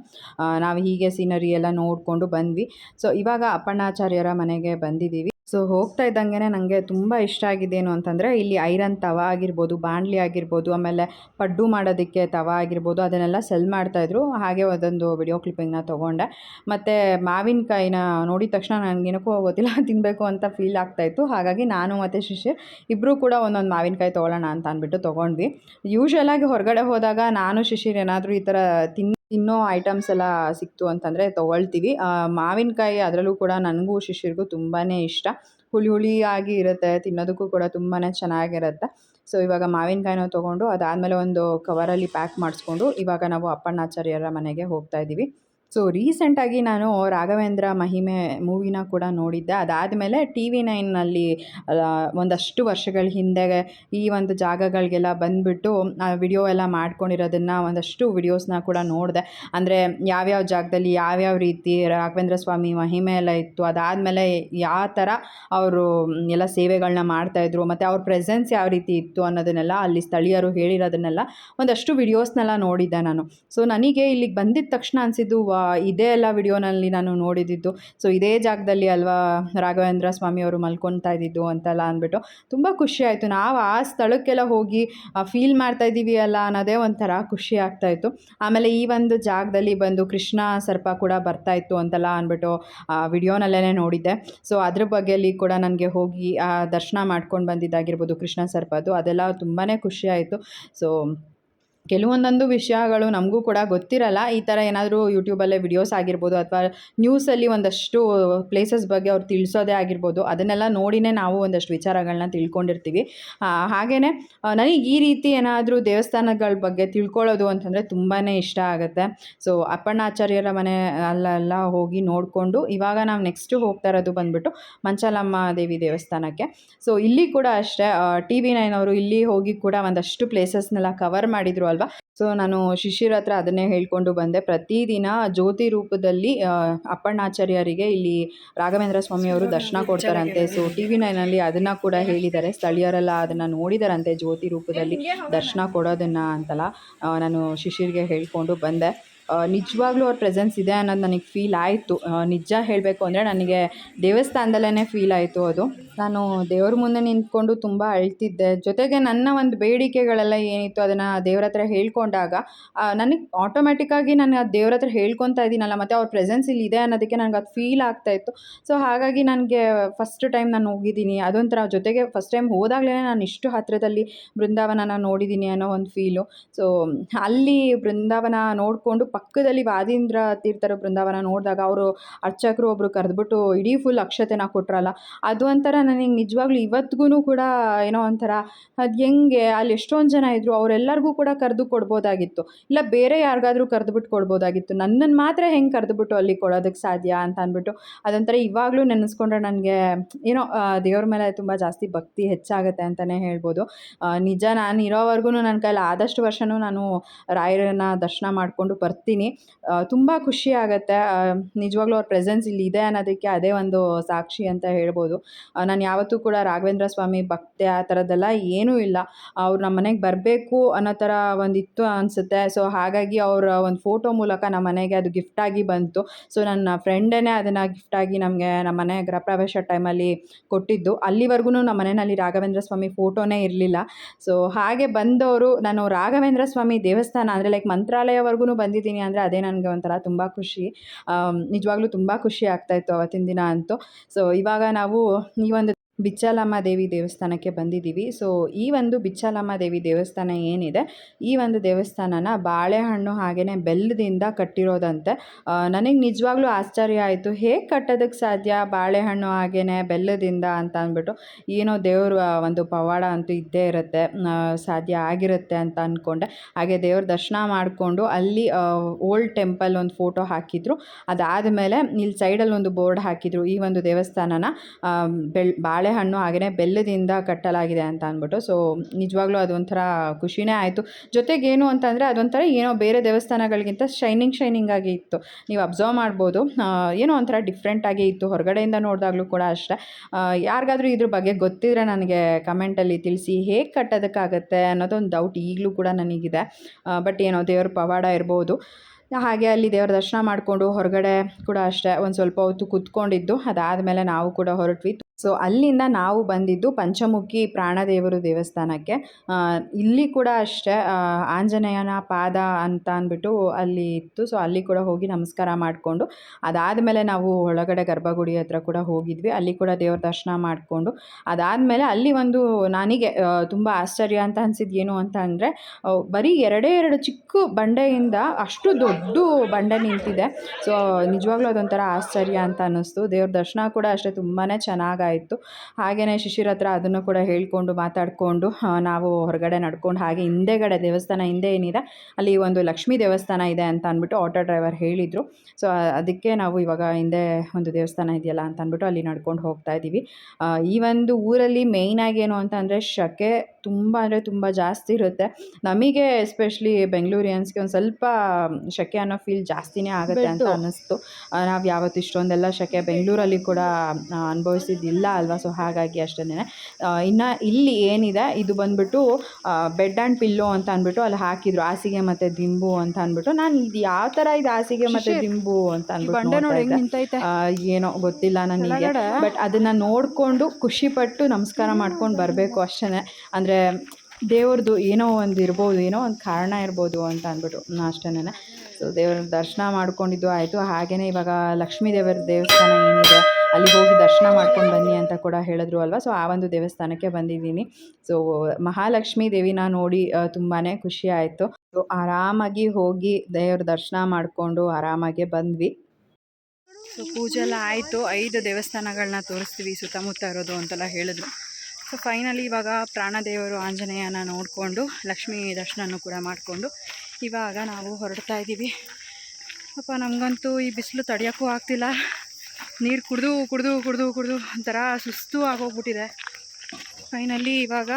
ನಾವು ಹೀಗೆ ಸೀನರಿ ಎಲ್ಲ ನೋಡಿಕೊಂಡು ಬಂದ್ವಿ. ಸೊ ಇವಾಗ ಅಪ್ಪಣ್ಣಾಚಾರ್ಯರ ಮನೆಗೆ ಬಂದಿದ್ದೀವಿ. ಸೊ ಹೋಗ್ತಾ ಇದ್ದಂಗೆ ನನಗೆ ತುಂಬ ಇಷ್ಟ ಆಗಿದ್ದೇನು ಅಂತಂದರೆ ಇಲ್ಲಿ ಐರನ್ ತವ ಆಗಿರ್ಬೋದು, ಬಾಣಲಿ ಆಗಿರ್ಬೋದು, ಆಮೇಲೆ ಪಡ್ಡು ಮಾಡೋದಕ್ಕೆ ತವ ಆಗಿರ್ಬೋದು, ಅದನ್ನೆಲ್ಲ ಸೆಲ್ ಮಾಡ್ತಾಯಿದ್ರು ಹಾಗೆ ಅದೊಂದು ವಿಡಿಯೋ ಕ್ಲಿಪ್ಪಿಂಗ್ನ ತೊಗೊಂಡೆ. ಮತ್ತು ಮಾವಿನಕಾಯಿನ ನೋಡಿದ ತಕ್ಷಣ ನನಗೇನಕ್ಕೂ ಗೊತ್ತಿಲ್ಲ ತಿನ್ನಬೇಕು ಅಂತ ಫೀಲ್ ಆಗ್ತಾಯಿತ್ತು ಹಾಗಾಗಿ ನಾನು ಮತ್ತು ಶಿಷ್ಯ ಇಬ್ಬರೂ ಕೂಡ ಒಂದೊಂದು ಮಾವಿನಕಾಯಿ ತೊಗೊಳ್ಳೋಣ ಅಂತ ಅಂದ್ಬಿಟ್ಟು ತೊಗೊಂಡ್ವಿ. ಯೂಶ್ವಲಾಗಿ ಹೊರಗಡೆ ಹೋದಾಗ ನಾನು, ಶಿಶಿರ್ ಏನಾದರೂ ಈ ಥರ ತಿನ್ ತಿನ್ನೋ ಐಟಮ್ಸ್ ಎಲ್ಲ ಸಿಕ್ತು ಅಂತಂದರೆ ತೊಗೊಳ್ತೀವಿ. ಮಾವಿನಕಾಯಿ ಅದರಲ್ಲೂ ಕೂಡ ನನಗೂ ಶಿಶಿರ್ಗೂ ತುಂಬಾ ಇಷ್ಟ. ಹುಳಿ ಹುಳಿಯಾಗಿ ಇರುತ್ತೆ, ತಿನ್ನೋದಕ್ಕೂ ಕೂಡ ತುಂಬಾ ಚೆನ್ನಾಗಿರುತ್ತೆ. ಸೊ ಇವಾಗ ಮಾವಿನಕಾಯಿನ ತೊಗೊಂಡು ಅದಾದಮೇಲೆ ಒಂದು ಕವರಲ್ಲಿ ಪ್ಯಾಕ್ ಮಾಡಿಸ್ಕೊಂಡು ಇವಾಗ ನಾವು ಅಪ್ಪಣ್ಣಾಚಾರ್ಯರ ಮನೆಗೆ ಹೋಗ್ತಾ ಇದ್ದೀವಿ ಸೊ, ರೀಸೆಂಟಾಗಿ ನಾನು ರಾಘವೇಂದ್ರ ಮಹಿಮೆ ಮೂವಿನ ಕೂಡ ನೋಡಿದ್ದೆ. ಅದಾದಮೇಲೆ ಟಿ ವಿ ನೈನ್ನಲ್ಲಿ ಒಂದಷ್ಟು ವರ್ಷಗಳ ಹಿಂದೆ ಈ ಒಂದು ಜಾಗಗಳಿಗೆಲ್ಲ ಬಂದುಬಿಟ್ಟು ವಿಡಿಯೋ ಎಲ್ಲ ಮಾಡ್ಕೊಂಡಿರೋದನ್ನು ಒಂದಷ್ಟು ವಿಡಿಯೋಸ್ನ ಕೂಡ ನೋಡಿದೆ. ಅಂದರೆ, ಯಾವ್ಯಾವ ಜಾಗದಲ್ಲಿ ಯಾವ್ಯಾವ ರೀತಿ ರಾಘವೇಂದ್ರ ಸ್ವಾಮಿ ಮಹಿಮೆ ಎಲ್ಲ ಇತ್ತು, ಅದಾದಮೇಲೆ ಯಾವ ಥರ ಅವರು ಎಲ್ಲ ಸೇವೆಗಳನ್ನ ಮಾಡ್ತಾಯಿದ್ರು ಮತ್ತು ಅವ್ರ ಪ್ರೆಸೆನ್ಸ್ ಯಾವ ರೀತಿ ಇತ್ತು ಅನ್ನೋದನ್ನೆಲ್ಲ ಅಲ್ಲಿ ಸ್ಥಳೀಯರು ಹೇಳಿರೋದನ್ನೆಲ್ಲ ಒಂದಷ್ಟು ವಿಡಿಯೋಸ್ನೆಲ್ಲ ನೋಡಿದ್ದೆ ನಾನು. ಸೊ, ನನಗೆ ಇಲ್ಲಿಗೆ ಬಂದಿದ್ದ ತಕ್ಷಣ ಅನಿಸಿದ್ದು ಇದೇ ಎಲ್ಲ ವಿಡಿಯೋನಲ್ಲಿ ನಾನು ನೋಡಿದ್ದಿದ್ದು ಸೊ ಇದೇ ಜಾಗದಲ್ಲಿ ಅಲ್ವಾ ರಾಘವೇಂದ್ರ ಸ್ವಾಮಿಯವರು ಮಲ್ಕೊತಾ ಇದ್ದಿದ್ದು ಅಂತೆಲ್ಲ ಅಂದ್ಬಿಟ್ಟು ತುಂಬ ಖುಷಿ ಆಯಿತು. ನಾವು ಆ ಸ್ಥಳಕ್ಕೆಲ್ಲ ಹೋಗಿ ಫೀಲ್ ಮಾಡ್ತಾ ಇದ್ದೀವಿ ಅಲ್ಲ ಅನ್ನೋದೇ ಒಂಥರ ಖುಷಿ ಆಗ್ತಾಯಿತ್ತು ಆಮೇಲೆ ಈ ಒಂದು ಜಾಗದಲ್ಲಿ ಬಂದು ಕೃಷ್ಣ ಸರ್ಪ ಕೂಡ ಬರ್ತಾ ಇತ್ತು ಅಂತೆಲ್ಲ ಅಂದ್ಬಿಟ್ಟು ವಿಡಿಯೋನಲ್ಲೇ ನೋಡಿದ್ದೆ. ಸೊ ಅದ್ರ ಬಗ್ಗೆಯಲ್ಲಿ ಕೂಡ ನನಗೆ ಹೋಗಿ, ಆ, ದರ್ಶನ ಮಾಡ್ಕೊಂಡು ಬಂದಿದ್ದಾಗಿರ್ಬೋದು ಕೃಷ್ಣ ಸರ್ಪದ್ದು ಅದೆಲ್ಲ ತುಂಬಾ ಖುಷಿ ಆಯಿತು. ಸೊ ಕೆಲವೊಂದೊಂದು ವಿಷಯಗಳು ನಮಗೂ ಕೂಡ ಗೊತ್ತಿರಲ್ಲ. ಈ ಥರ ಏನಾದರೂ ಯೂಟ್ಯೂಬಲ್ಲೇ ವಿಡಿಯೋಸ್ ಆಗಿರ್ಬೋದು ಅಥವಾ ನ್ಯೂಸಲ್ಲಿ ಒಂದಷ್ಟು ಪ್ಲೇಸಸ್ ಬಗ್ಗೆ ಅವ್ರು ತಿಳಿಸೋದೇ ಆಗಿರ್ಬೋದು, ಅದನ್ನೆಲ್ಲ ನೋಡಿನೇ ನಾವು ಒಂದಷ್ಟು ವಿಚಾರಗಳನ್ನ ತಿಳ್ಕೊಂಡಿರ್ತೀವಿ. ಹಾಗೆಯೇ ನನಗೆ ಈ ರೀತಿ ಏನಾದರೂ ದೇವಸ್ಥಾನಗಳ ಬಗ್ಗೆ ತಿಳ್ಕೊಳ್ಳೋದು ಅಂತಂದರೆ ತುಂಬಾ ಇಷ್ಟ ಆಗುತ್ತೆ. ಸೊ ಅಪ್ಪಣ್ಣಾಚಾರ್ಯರ ಮನೆ ಅಲ್ಲೆಲ್ಲ ಹೋಗಿ ನೋಡಿಕೊಂಡು, ಇವಾಗ ನಾವು ನೆಕ್ಸ್ಟು ಹೋಗ್ತಾ ಇರೋದು ಬಂದುಬಿಟ್ಟು ಮಂಚಾಲಮ್ಮ ದೇವಿ ದೇವಸ್ಥಾನಕ್ಕೆ. ಸೊ ಇಲ್ಲಿ ಕೂಡ ಅಷ್ಟೇ ಟಿ ವಿ ನೈನ್ ಅವರು ಇಲ್ಲಿ ಹೋಗಿ ಕೂಡ ಒಂದಷ್ಟು ಪ್ಲೇಸಸ್ನೆಲ್ಲ ಕವರ್ ಮಾಡಿದರು ಅಲ್ವಾ? ಸೊ ನಾನು ಶಿಶಿರ್ ಹತ್ರ ಅದನ್ನೇ ಹೇಳ್ಕೊಂಡು ಬಂದೆ. ಪ್ರತಿದಿನ ಜ್ಯೋತಿ ರೂಪದಲ್ಲಿ ಅಪ್ಪಣ್ಣಾಚಾರ್ಯರಿಗೆ ಇಲ್ಲಿ ರಾಘವೇಂದ್ರ ಸ್ವಾಮಿಯವರು ದರ್ಶನ ಕೊಡ್ತಾರಂತೆ. ಸೊ ಟಿ ವಿ ನೈನಲ್ಲಿ ಅದನ್ನ ಕೂಡ ಹೇಳಿದ್ದಾರೆ. ಸ್ಥಳೀಯರೆಲ್ಲ ಅದನ್ನ ನೋಡಿದಾರಂತೆ ಜ್ಯೋತಿ ರೂಪದಲ್ಲಿ ದರ್ಶನ ಕೊಡೋದನ್ನ ಅಂತಲ್ಲ. ನಾನು ಶಿಶಿರ್ಗೆ ಹೇಳ್ಕೊಂಡು ಬಂದೆ. ನಿಜವಾಗ್ಲೂ ಅವ್ರ ಪ್ರೆಸೆನ್ಸ್ ಇದೆ ಅನ್ನೋದು ನನಗೆ ಫೀಲ್ ಆಯಿತು. ನಿಜ ಹೇಳಬೇಕು ಅಂದರೆ ನನಗೆ ದೇವಸ್ಥಾನದಲ್ಲೇ ಫೀಲ್ ಆಯಿತು ಅದು. ನಾನು ದೇವ್ರ ಮುಂದೆ ನಿಂತ್ಕೊಂಡು ತುಂಬ ಅಳ್ತಿದ್ದೆ. ಜೊತೆಗೆ ನನ್ನ ಒಂದು ಬೇಡಿಕೆಗಳೆಲ್ಲ ಏನಿತ್ತು ಅದನ್ನು ದೇವ್ರ ಹತ್ರ ಹೇಳ್ಕೊಂಡಾಗ ನನಗೆ ಆಟೋಮ್ಯಾಟಿಕ್ಕಾಗಿ ನಾನು ಅದು ದೇವ್ರ ಹತ್ರ ಹೇಳ್ಕೊತಾ ಇದ್ದೀನಲ್ಲ, ಮತ್ತು ಅವ್ರ ಪ್ರೆಸೆನ್ಸ್ ಇಲ್ಲಿ ಇದೆ ಅನ್ನೋದಕ್ಕೆ ನನಗೆ ಅದು ಫೀಲ್ ಆಗ್ತಾಯಿತ್ತು ಸೊ ಹಾಗಾಗಿ ನನಗೆ ಫಸ್ಟ್ ಟೈಮ್ ನಾನು ಹೋಗಿದ್ದೀನಿ. ಅದೊಂಥರ ಜೊತೆಗೆ ಫಸ್ಟ್ ಟೈಮ್ ಹೋದಾಗಲೇ ನಾನು ಇಷ್ಟು ಹತ್ತಿರದಲ್ಲಿ ಬೃಂದಾವನನ ನೋಡಿದ್ದೀನಿ ಅನ್ನೋ ಒಂದು ಫೀಲು ಸೊ ಅಲ್ಲಿ ಬೃಂದಾವನ ನೋಡಿಕೊಂಡು ಪಕ್ಕದಲ್ಲಿ ವಾದೀಂದ್ರ ತೀರ್ಥರ ಬೃಂದಾವನ ನೋಡಿದಾಗ ಅವರು ಅರ್ಚಕರು ಒಬ್ಬರು ಕರೆದ್ಬಿಟ್ಟು ಇಡೀ ಫುಲ್ ಅಕ್ಷತೆನ ಕೊಟ್ರಲ್ಲ, ಅದು ಒಂಥರ ನನಗೆ ನಿಜವಾಗ್ಲೂ ಇವತ್ತಿಗೂ ಕೂಡ, ಏನೋ ಒಂಥರ, ಅದು ಹೆಂಗೆ, ಅಲ್ಲಿ ಎಷ್ಟೊಂದು ಜನ ಇದ್ದರು ಅವರೆಲ್ಲರಿಗೂ ಕೂಡ ಕರೆದು ಕೊಡ್ಬೋದಾಗಿತ್ತು. ಇಲ್ಲ ಬೇರೆ ಯಾರಿಗಾದ್ರೂ ಕರೆದುಬಿಟ್ಟು ಕೊಡ್ಬೋದಾಗಿತ್ತು. ನನ್ನನ್ನು ಮಾತ್ರ ಹೆಂಗೆ ಕರೆದುಬಿಟ್ಟು ಅಲ್ಲಿ ಕೊಡೋದಕ್ಕೆ ಸಾಧ್ಯ ಅಂತ ಅಂದ್ಬಿಟ್ಟು ಅದೊಂಥರ ಇವಾಗಲೂ ನೆನೆಸ್ಕೊಂಡ್ರೆ ನನಗೆ, ಏನೋ ದೇವ್ರ ಮೇಲೆ ತುಂಬ ಜಾಸ್ತಿ ಭಕ್ತಿ ಹೆಚ್ಚಾಗುತ್ತೆ ಅಂತಲೇ ಹೇಳ್ಬೋದು. ನಿಜ ನಾನು ಇರೋವರೆಗೂ ನನ್ನ ಕೈಲಿ ಆದಷ್ಟು ವರ್ಷವೂ ನಾನು ರಾಯರನ್ನ ದರ್ಶನ ಮಾಡಿಕೊಂಡು ಬರ್ತೀನಿ. ತುಂಬ ಖುಷಿ ಆಗುತ್ತೆ. ನಿಜವಾಗ್ಲೂ ಅವ್ರ ಪ್ರೆಸೆನ್ಸ್ ಇಲ್ಲಿ ಇದೆ ಅನ್ನೋದಕ್ಕೆ ಅದೇ ಒಂದು ಸಾಕ್ಷಿ ಅಂತ ಹೇಳ್ಬೋದು. ಯಾವತ್ತೂ ಕೂಡ ರಾಘವೇಂದ್ರ ಸ್ವಾಮಿ ಭಕ್ತೆ ಆ ಥರದ್ದೆಲ್ಲ ಏನೂ ಇಲ್ಲ. ಅವ್ರು ನಮ್ಮ ಮನೆಗೆ ಬರಬೇಕು ಅನ್ನೋ ಥರ ಒಂದಿತ್ತು ಅನಿಸುತ್ತೆ. ಸೊ ಹಾಗಾಗಿ ಅವರ ಒಂದು ಫೋಟೋ ಮೂಲಕ ನಮ್ಮ ಮನೆಗೆ ಅದು ಗಿಫ್ಟಾಗಿ ಬಂತು. ಸೊ ನನ್ನ ಫ್ರೆಂಡೇ ಅದನ್ನು ಗಿಫ್ಟಾಗಿ ನಮಗೆ ನಮ್ಮ ಮನೆ ಗೃಹಪ್ರವೇಶ ಟೈಮಲ್ಲಿ ಕೊಟ್ಟಿದ್ದು. ಅಲ್ಲಿವರೆಗೂ ನಮ್ಮ ಮನೆಯಲ್ಲಿ ರಾಘವೇಂದ್ರ ಸ್ವಾಮಿ ಫೋಟೋನೇ ಇರಲಿಲ್ಲ. ಸೊ ಹಾಗೆ ಬಂದವರು, ನಾನು ರಾಘವೇಂದ್ರ ಸ್ವಾಮಿ ದೇವಸ್ಥಾನ ಅಂದರೆ ಲೈಕ್ ಮಂತ್ರಾಲಯವರೆಗೂ ಬಂದಿದ್ದೀನಿ ಅಂದರೆ ಅದೇ ನನಗೆ ಒಂಥರ ತುಂಬ ಖುಷಿ. ನಿಜವಾಗ್ಲೂ ತುಂಬ ಖುಷಿ ಆಗ್ತಾಯಿತ್ತು ಅವತ್ತಿನ ದಿನ ಅಂತೂ. ಸೊ ಇವಾಗ ನಾವು ಈ ಒಂದು ಬಿಚ್ಚಾಲಮ್ಮ ದೇವಿ ದೇವಸ್ಥಾನಕ್ಕೆ ಬಂದಿದ್ದೀವಿ. ಸೊ ಈ ಒಂದು ಬಿಚ್ಚಾಲಮ್ಮ ದೇವಿ ದೇವಸ್ಥಾನ ಏನಿದೆ, ಈ ಒಂದು ದೇವಸ್ಥಾನನ ಬಾಳೆಹಣ್ಣು ಹಾಗೆಯೇ ಬೆಲ್ಲದಿಂದ ಕಟ್ಟಿರೋದಂತೆ. ನನಗೆ ನಿಜವಾಗ್ಲೂ ಆಶ್ಚರ್ಯ ಆಯಿತು. ಹೇಗೆ ಕಟ್ಟೋದಕ್ಕೆ ಸಾಧ್ಯ? ಬಾಳೆಹಣ್ಣು ಹಾಗೆಯೇ ಬೆಲ್ಲದಿಂದ ಅಂತ ಅಂದ್ಬಿಟ್ಟು ಏನೋ ದೇವ್ರ ಒಂದು ಪವಾಡ ಅಂತೂ ಇದ್ದೇ ಇರುತ್ತೆ. ಸಾಧ್ಯ ಆಗಿರುತ್ತೆ ಅಂತ ಅಂದ್ಕೊಂಡೆ ಹಾಗೆ ದೇವ್ರ ದರ್ಶನ ಮಾಡಿಕೊಂಡು ಅಲ್ಲಿ ಓಲ್ಡ್ ಟೆಂಪಲ್ ಒಂದು ಫೋಟೋ ಹಾಕಿದ್ರು. ಅದಾದಮೇಲೆ ಇಲ್ಲಿ ಸೈಡಲ್ಲಿ ಒಂದು ಬೋರ್ಡ್ ಹಾಕಿದ್ರು. ಈ ಒಂದು ದೇವಸ್ಥಾನನ ಬೆಳ್ ಬೆಳ್ ಬಾಳೆಹಣ್ಣು ಹಾಗೆಯೇ ಬೆಲ್ಲದಿಂದ ಕಟ್ಟಲಾಗಿದೆ ಅಂತ ಅಂದ್ಬಿಟ್ಟು ಸೊ ನಿಜವಾಗ್ಲೂ ಅದೊಂಥರ ಖುಷಿನೇ ಆಯಿತು. ಜೊತೆಗೇನು ಅಂತಂದರೆ ಅದೊಂಥರ ಏನೋ ಬೇರೆ ದೇವಸ್ಥಾನಗಳಿಗಿಂತ ಶೈನಿಂಗ್ ಶೈನಿಂಗ್ ಆಗಿ ಇತ್ತು. ನೀವು ಅಬ್ಸರ್ವ್ ಮಾಡ್ಬೋದು. ಏನೋ ಒಂಥರ ಡಿಫ್ರೆಂಟಾಗಿ ಇತ್ತು. ಹೊರಗಡೆಯಿಂದ ನೋಡಿದಾಗ್ಲೂ ಕೂಡ ಅಷ್ಟೇ. ಯಾರಿಗಾದರೂ ಇದ್ರ ಬಗ್ಗೆ ಗೊತ್ತಿದ್ರೆ ನನಗೆ ಕಮೆಂಟಲ್ಲಿ ತಿಳಿಸಿ. ಹೇಗೆ ಕಟ್ಟೋದಕ್ಕಾಗತ್ತೆ ಅನ್ನೋದೊಂದು ಡೌಟ್ ಈಗಲೂ ಕೂಡ ನನಗಿದೆ. ಬಟ್ ಏನೋ ದೇವ್ರ ಪವಾಡ ಇರ್ಬೋದು. ಹಾಗೆ ಅಲ್ಲಿ ದೇವ್ರ ದರ್ಶನ ಮಾಡಿಕೊಂಡು ಹೊರಗಡೆ ಕೂಡ ಅಷ್ಟೇ ಒಂದು ಸ್ವಲ್ಪ ಹೊತ್ತು ಕೂತ್ಕೊಂಡಿದ್ದು. ಅದಾದಮೇಲೆ ನಾವು ಕೂಡ ಹೊರಟ್ವಿ. ಸೊ ಅಲ್ಲಿಂದ ನಾವು ಬಂದಿದ್ದು ಪಂಚಮುಖಿ ಪ್ರಾಣದೇವರು ದೇವಸ್ಥಾನಕ್ಕೆ. ಇಲ್ಲಿ ಕೂಡ ಅಷ್ಟೇ ಆಂಜನೇಯನ ಪಾದ ಅಂತ ಅಂದ್ಬಿಟ್ಟು ಅಲ್ಲಿ ಇತ್ತು. ಸೊ ಅಲ್ಲಿ ಕೂಡ ಹೋಗಿ ನಮಸ್ಕಾರ ಮಾಡಿಕೊಂಡು, ಅದಾದಮೇಲೆ ನಾವು ಒಳಗಡೆ ಗರ್ಭಗುಡಿ ಹತ್ರ ಕೂಡ ಹೋಗಿದ್ವಿ. ಅಲ್ಲಿ ಕೂಡ ದೇವ್ರ ದರ್ಶನ ಮಾಡಿಕೊಂಡು, ಅದಾದಮೇಲೆ ಅಲ್ಲಿ ಒಂದು ನನಗೆ ತುಂಬ ಆಶ್ಚರ್ಯ ಅಂತ ಅನ್ಸಿದ್ದು ಏನು ಅಂತ ಅಂದರೆ ಬರೀ ಎರಡೇ ಎರಡು ಚಿಕ್ಕ ಬಂಡೆಯಿಂದ ಅಷ್ಟು ದೊಡ್ಡ ಬಂಡೆ ನಿಂತಿದೆ. ಸೊ ನಿಜವಾಗ್ಲೂ ಅದೊಂಥರ ಆಶ್ಚರ್ಯ ಅಂತ ಅನ್ನಿಸ್ತು. ದೇವ್ರ ದರ್ಶನ ಕೂಡ ಅಷ್ಟೇ ತುಂಬಾ ಚೆನ್ನಾಗಾಯಿತು ಹಾಗೆಯೇ ಶಿಶಿರ ಹತ್ರ ಅದನ್ನು ಕೂಡ ಹೇಳ್ಕೊಂಡು ಮಾತಾಡಿಕೊಂಡು ನಾವು ಹೊರಗಡೆ ನಡ್ಕೊಂಡು ಹಾಗೆ ಹಿಂದೆಗಡೆ ದೇವಸ್ಥಾನ ಹಿಂದೆ ಏನಿದೆ ಅಲ್ಲಿ ಒಂದು ಲಕ್ಷ್ಮೀ ದೇವಸ್ಥಾನ ಇದೆ ಅಂತ ಅಂದ್ಬಿಟ್ಟು ಆಟೋ ಡ್ರೈವರ್ ಹೇಳಿದರು. ಸೊ ಅದಕ್ಕೆ ನಾವು ಇವಾಗ ಹಿಂದೆ ಒಂದು ದೇವಸ್ಥಾನ ಇದೆಯಲ್ಲ ಅಂತ ಅಂದ್ಬಿಟ್ಟು ಅಲ್ಲಿ ನಡ್ಕೊಂಡು ಹೋಗ್ತಾ ಇದ್ದೀವಿ. ಈ ಒಂದು ಊರಲ್ಲಿ ಮೇಯ್ನಾಗಿ ಏನು ಅಂತ ಅಂದರೆ ಶಕೆ ತುಂಬ ಅಂದರೆ ತುಂಬ ಜಾಸ್ತಿ ಇರುತ್ತೆ. ನಮಗೆ ಎಸ್ಪೆಷಲಿ ಬೆಂಗಳೂರಿಯನ್ಸ್ಗೆ ಒಂದು ಸ್ವಲ್ಪ ಶಕೆ ಅನ್ನೋ ಫೀಲ್ ಜಾಸ್ತಿನೇ ಆಗುತ್ತೆ ಅಂತ ಅನ್ನಿಸ್ತು. ನಾವು ಯಾವತ್ತು ಇಷ್ಟೊಂದೆಲ್ಲ ಶಕೆ ಬೆಂಗಳೂರಲ್ಲಿ ಕೂಡ ಆ, ಅನುಭವಿಸಿದ್ದಿಲ್ಲ ಅಲ್ವಾ? ಸೊ ಹಾಗಾಗಿ ಅಷ್ಟೇ ಇನ್ನು ಇಲ್ಲಿ ಏನಿದೆ? ಇದು ಬಂದ್ಬಿಟ್ಟು ಬೆಡ್ ಆ್ಯಂಡ್ ಪಿಲ್ಲೋ ಅಂತ ಅಂದ್ಬಿಟ್ಟು ಅಲ್ಲಿ ಹಾಕಿದ್ರು. ಹಾಸಿಗೆ ಮತ್ತು ದಿಂಬು ಅಂತ ಅಂದ್ಬಿಟ್ಟು. ನಾನು ಇದು ಯಾವ ಥರ ಇದು ಹಾಸಿಗೆ ಮತ್ತು ದಿಂಬು ಅಂತ ಅಂದ್ಬಿಟ್ಟು ಏನೋ ಗೊತ್ತಿಲ್ಲ ನನಗೆ. ಬಟ್ ಅದನ್ನು ನೋಡಿಕೊಂಡು ಖುಷಿಪಟ್ಟು ನಮಸ್ಕಾರ ಮಾಡ್ಕೊಂಡು ಬರಬೇಕು ಅಷ್ಟೇ ಅಂದರೆ ದೇವ್ರದ್ದು ಏನೋ ಒಂದು ಇರ್ಬೋದು, ಏನೋ ಒಂದು ಕಾರಣ ಇರ್ಬೋದು ಅಂತ ಅಂದ್ಬಿಟ್ಟು ಅಷ್ಟೇನೆ ಸೊ ದೇವ್ರ ದರ್ಶನ ಮಾಡ್ಕೊಂಡಿದ್ದು ಆಯಿತು. ಹಾಗೆಯೇ ಇವಾಗ ಲಕ್ಷ್ಮೀ ದೇವರ ದೇವಸ್ಥಾನ ಏನಿದೆ, ಅಲ್ಲಿ ಹೋಗಿ ದರ್ಶನ ಮಾಡ್ಕೊಂಡು ಬನ್ನಿ ಅಂತ ಕೂಡ ಹೇಳಿದ್ರು ಅಲ್ವಾ? ಸೊ ಆ ಒಂದು ದೇವಸ್ಥಾನಕ್ಕೆ ಬಂದಿದ್ದೀನಿ. ಸೊ ಮಹಾಲಕ್ಷ್ಮೀ ದೇವಿನ ನೋಡಿ ತುಂಬಾ ಖುಷಿ ಆಯಿತು. ಸೊ ಆರಾಮಾಗಿ ಹೋಗಿ ದೇವ್ರ ದರ್ಶನ ಮಾಡಿಕೊಂಡು ಆರಾಮಾಗಿ ಬಂದ್ವಿ. ಸೊ ಪೂಜೆ ಎಲ್ಲ ಆಯಿತು. ಐದು ದೇವಸ್ಥಾನಗಳನ್ನ ತೋರಿಸ್ತೀವಿ ಸುತ್ತಮುತ್ತ ಇರೋದು ಅಂತೆಲ್ಲ ಹೇಳಿದ್ರು. ಸೊ ಫೈನಲಿ ಇವಾಗ ಪ್ರಾಣದೇವರು ಆಂಜನೇಯನ ನೋಡಿಕೊಂಡು, ಲಕ್ಷ್ಮೀ ದರ್ಶನನೂ ಕೂಡ ಮಾಡಿಕೊಂಡು, ಇವಾಗ ನಾವು ಹೊರಡ್ತಾ ಇದ್ದೀವಿ. ಪಾಪ ನಮಗಂತೂ ಈ ಬಿಸಿಲು ತಡೆಯೋಕ್ಕೂ ಆಗ್ತಿಲ್ಲ. ನೀರು ಕುಡಿದು ಕುಡಿದು ಕುಡಿದು ಕುಡಿದು ಒಂಥರ ಸುಸ್ತು ಆಗೋಗ್ಬಿಟ್ಟಿದೆ. ಫೈನಲಿ ಇವಾಗ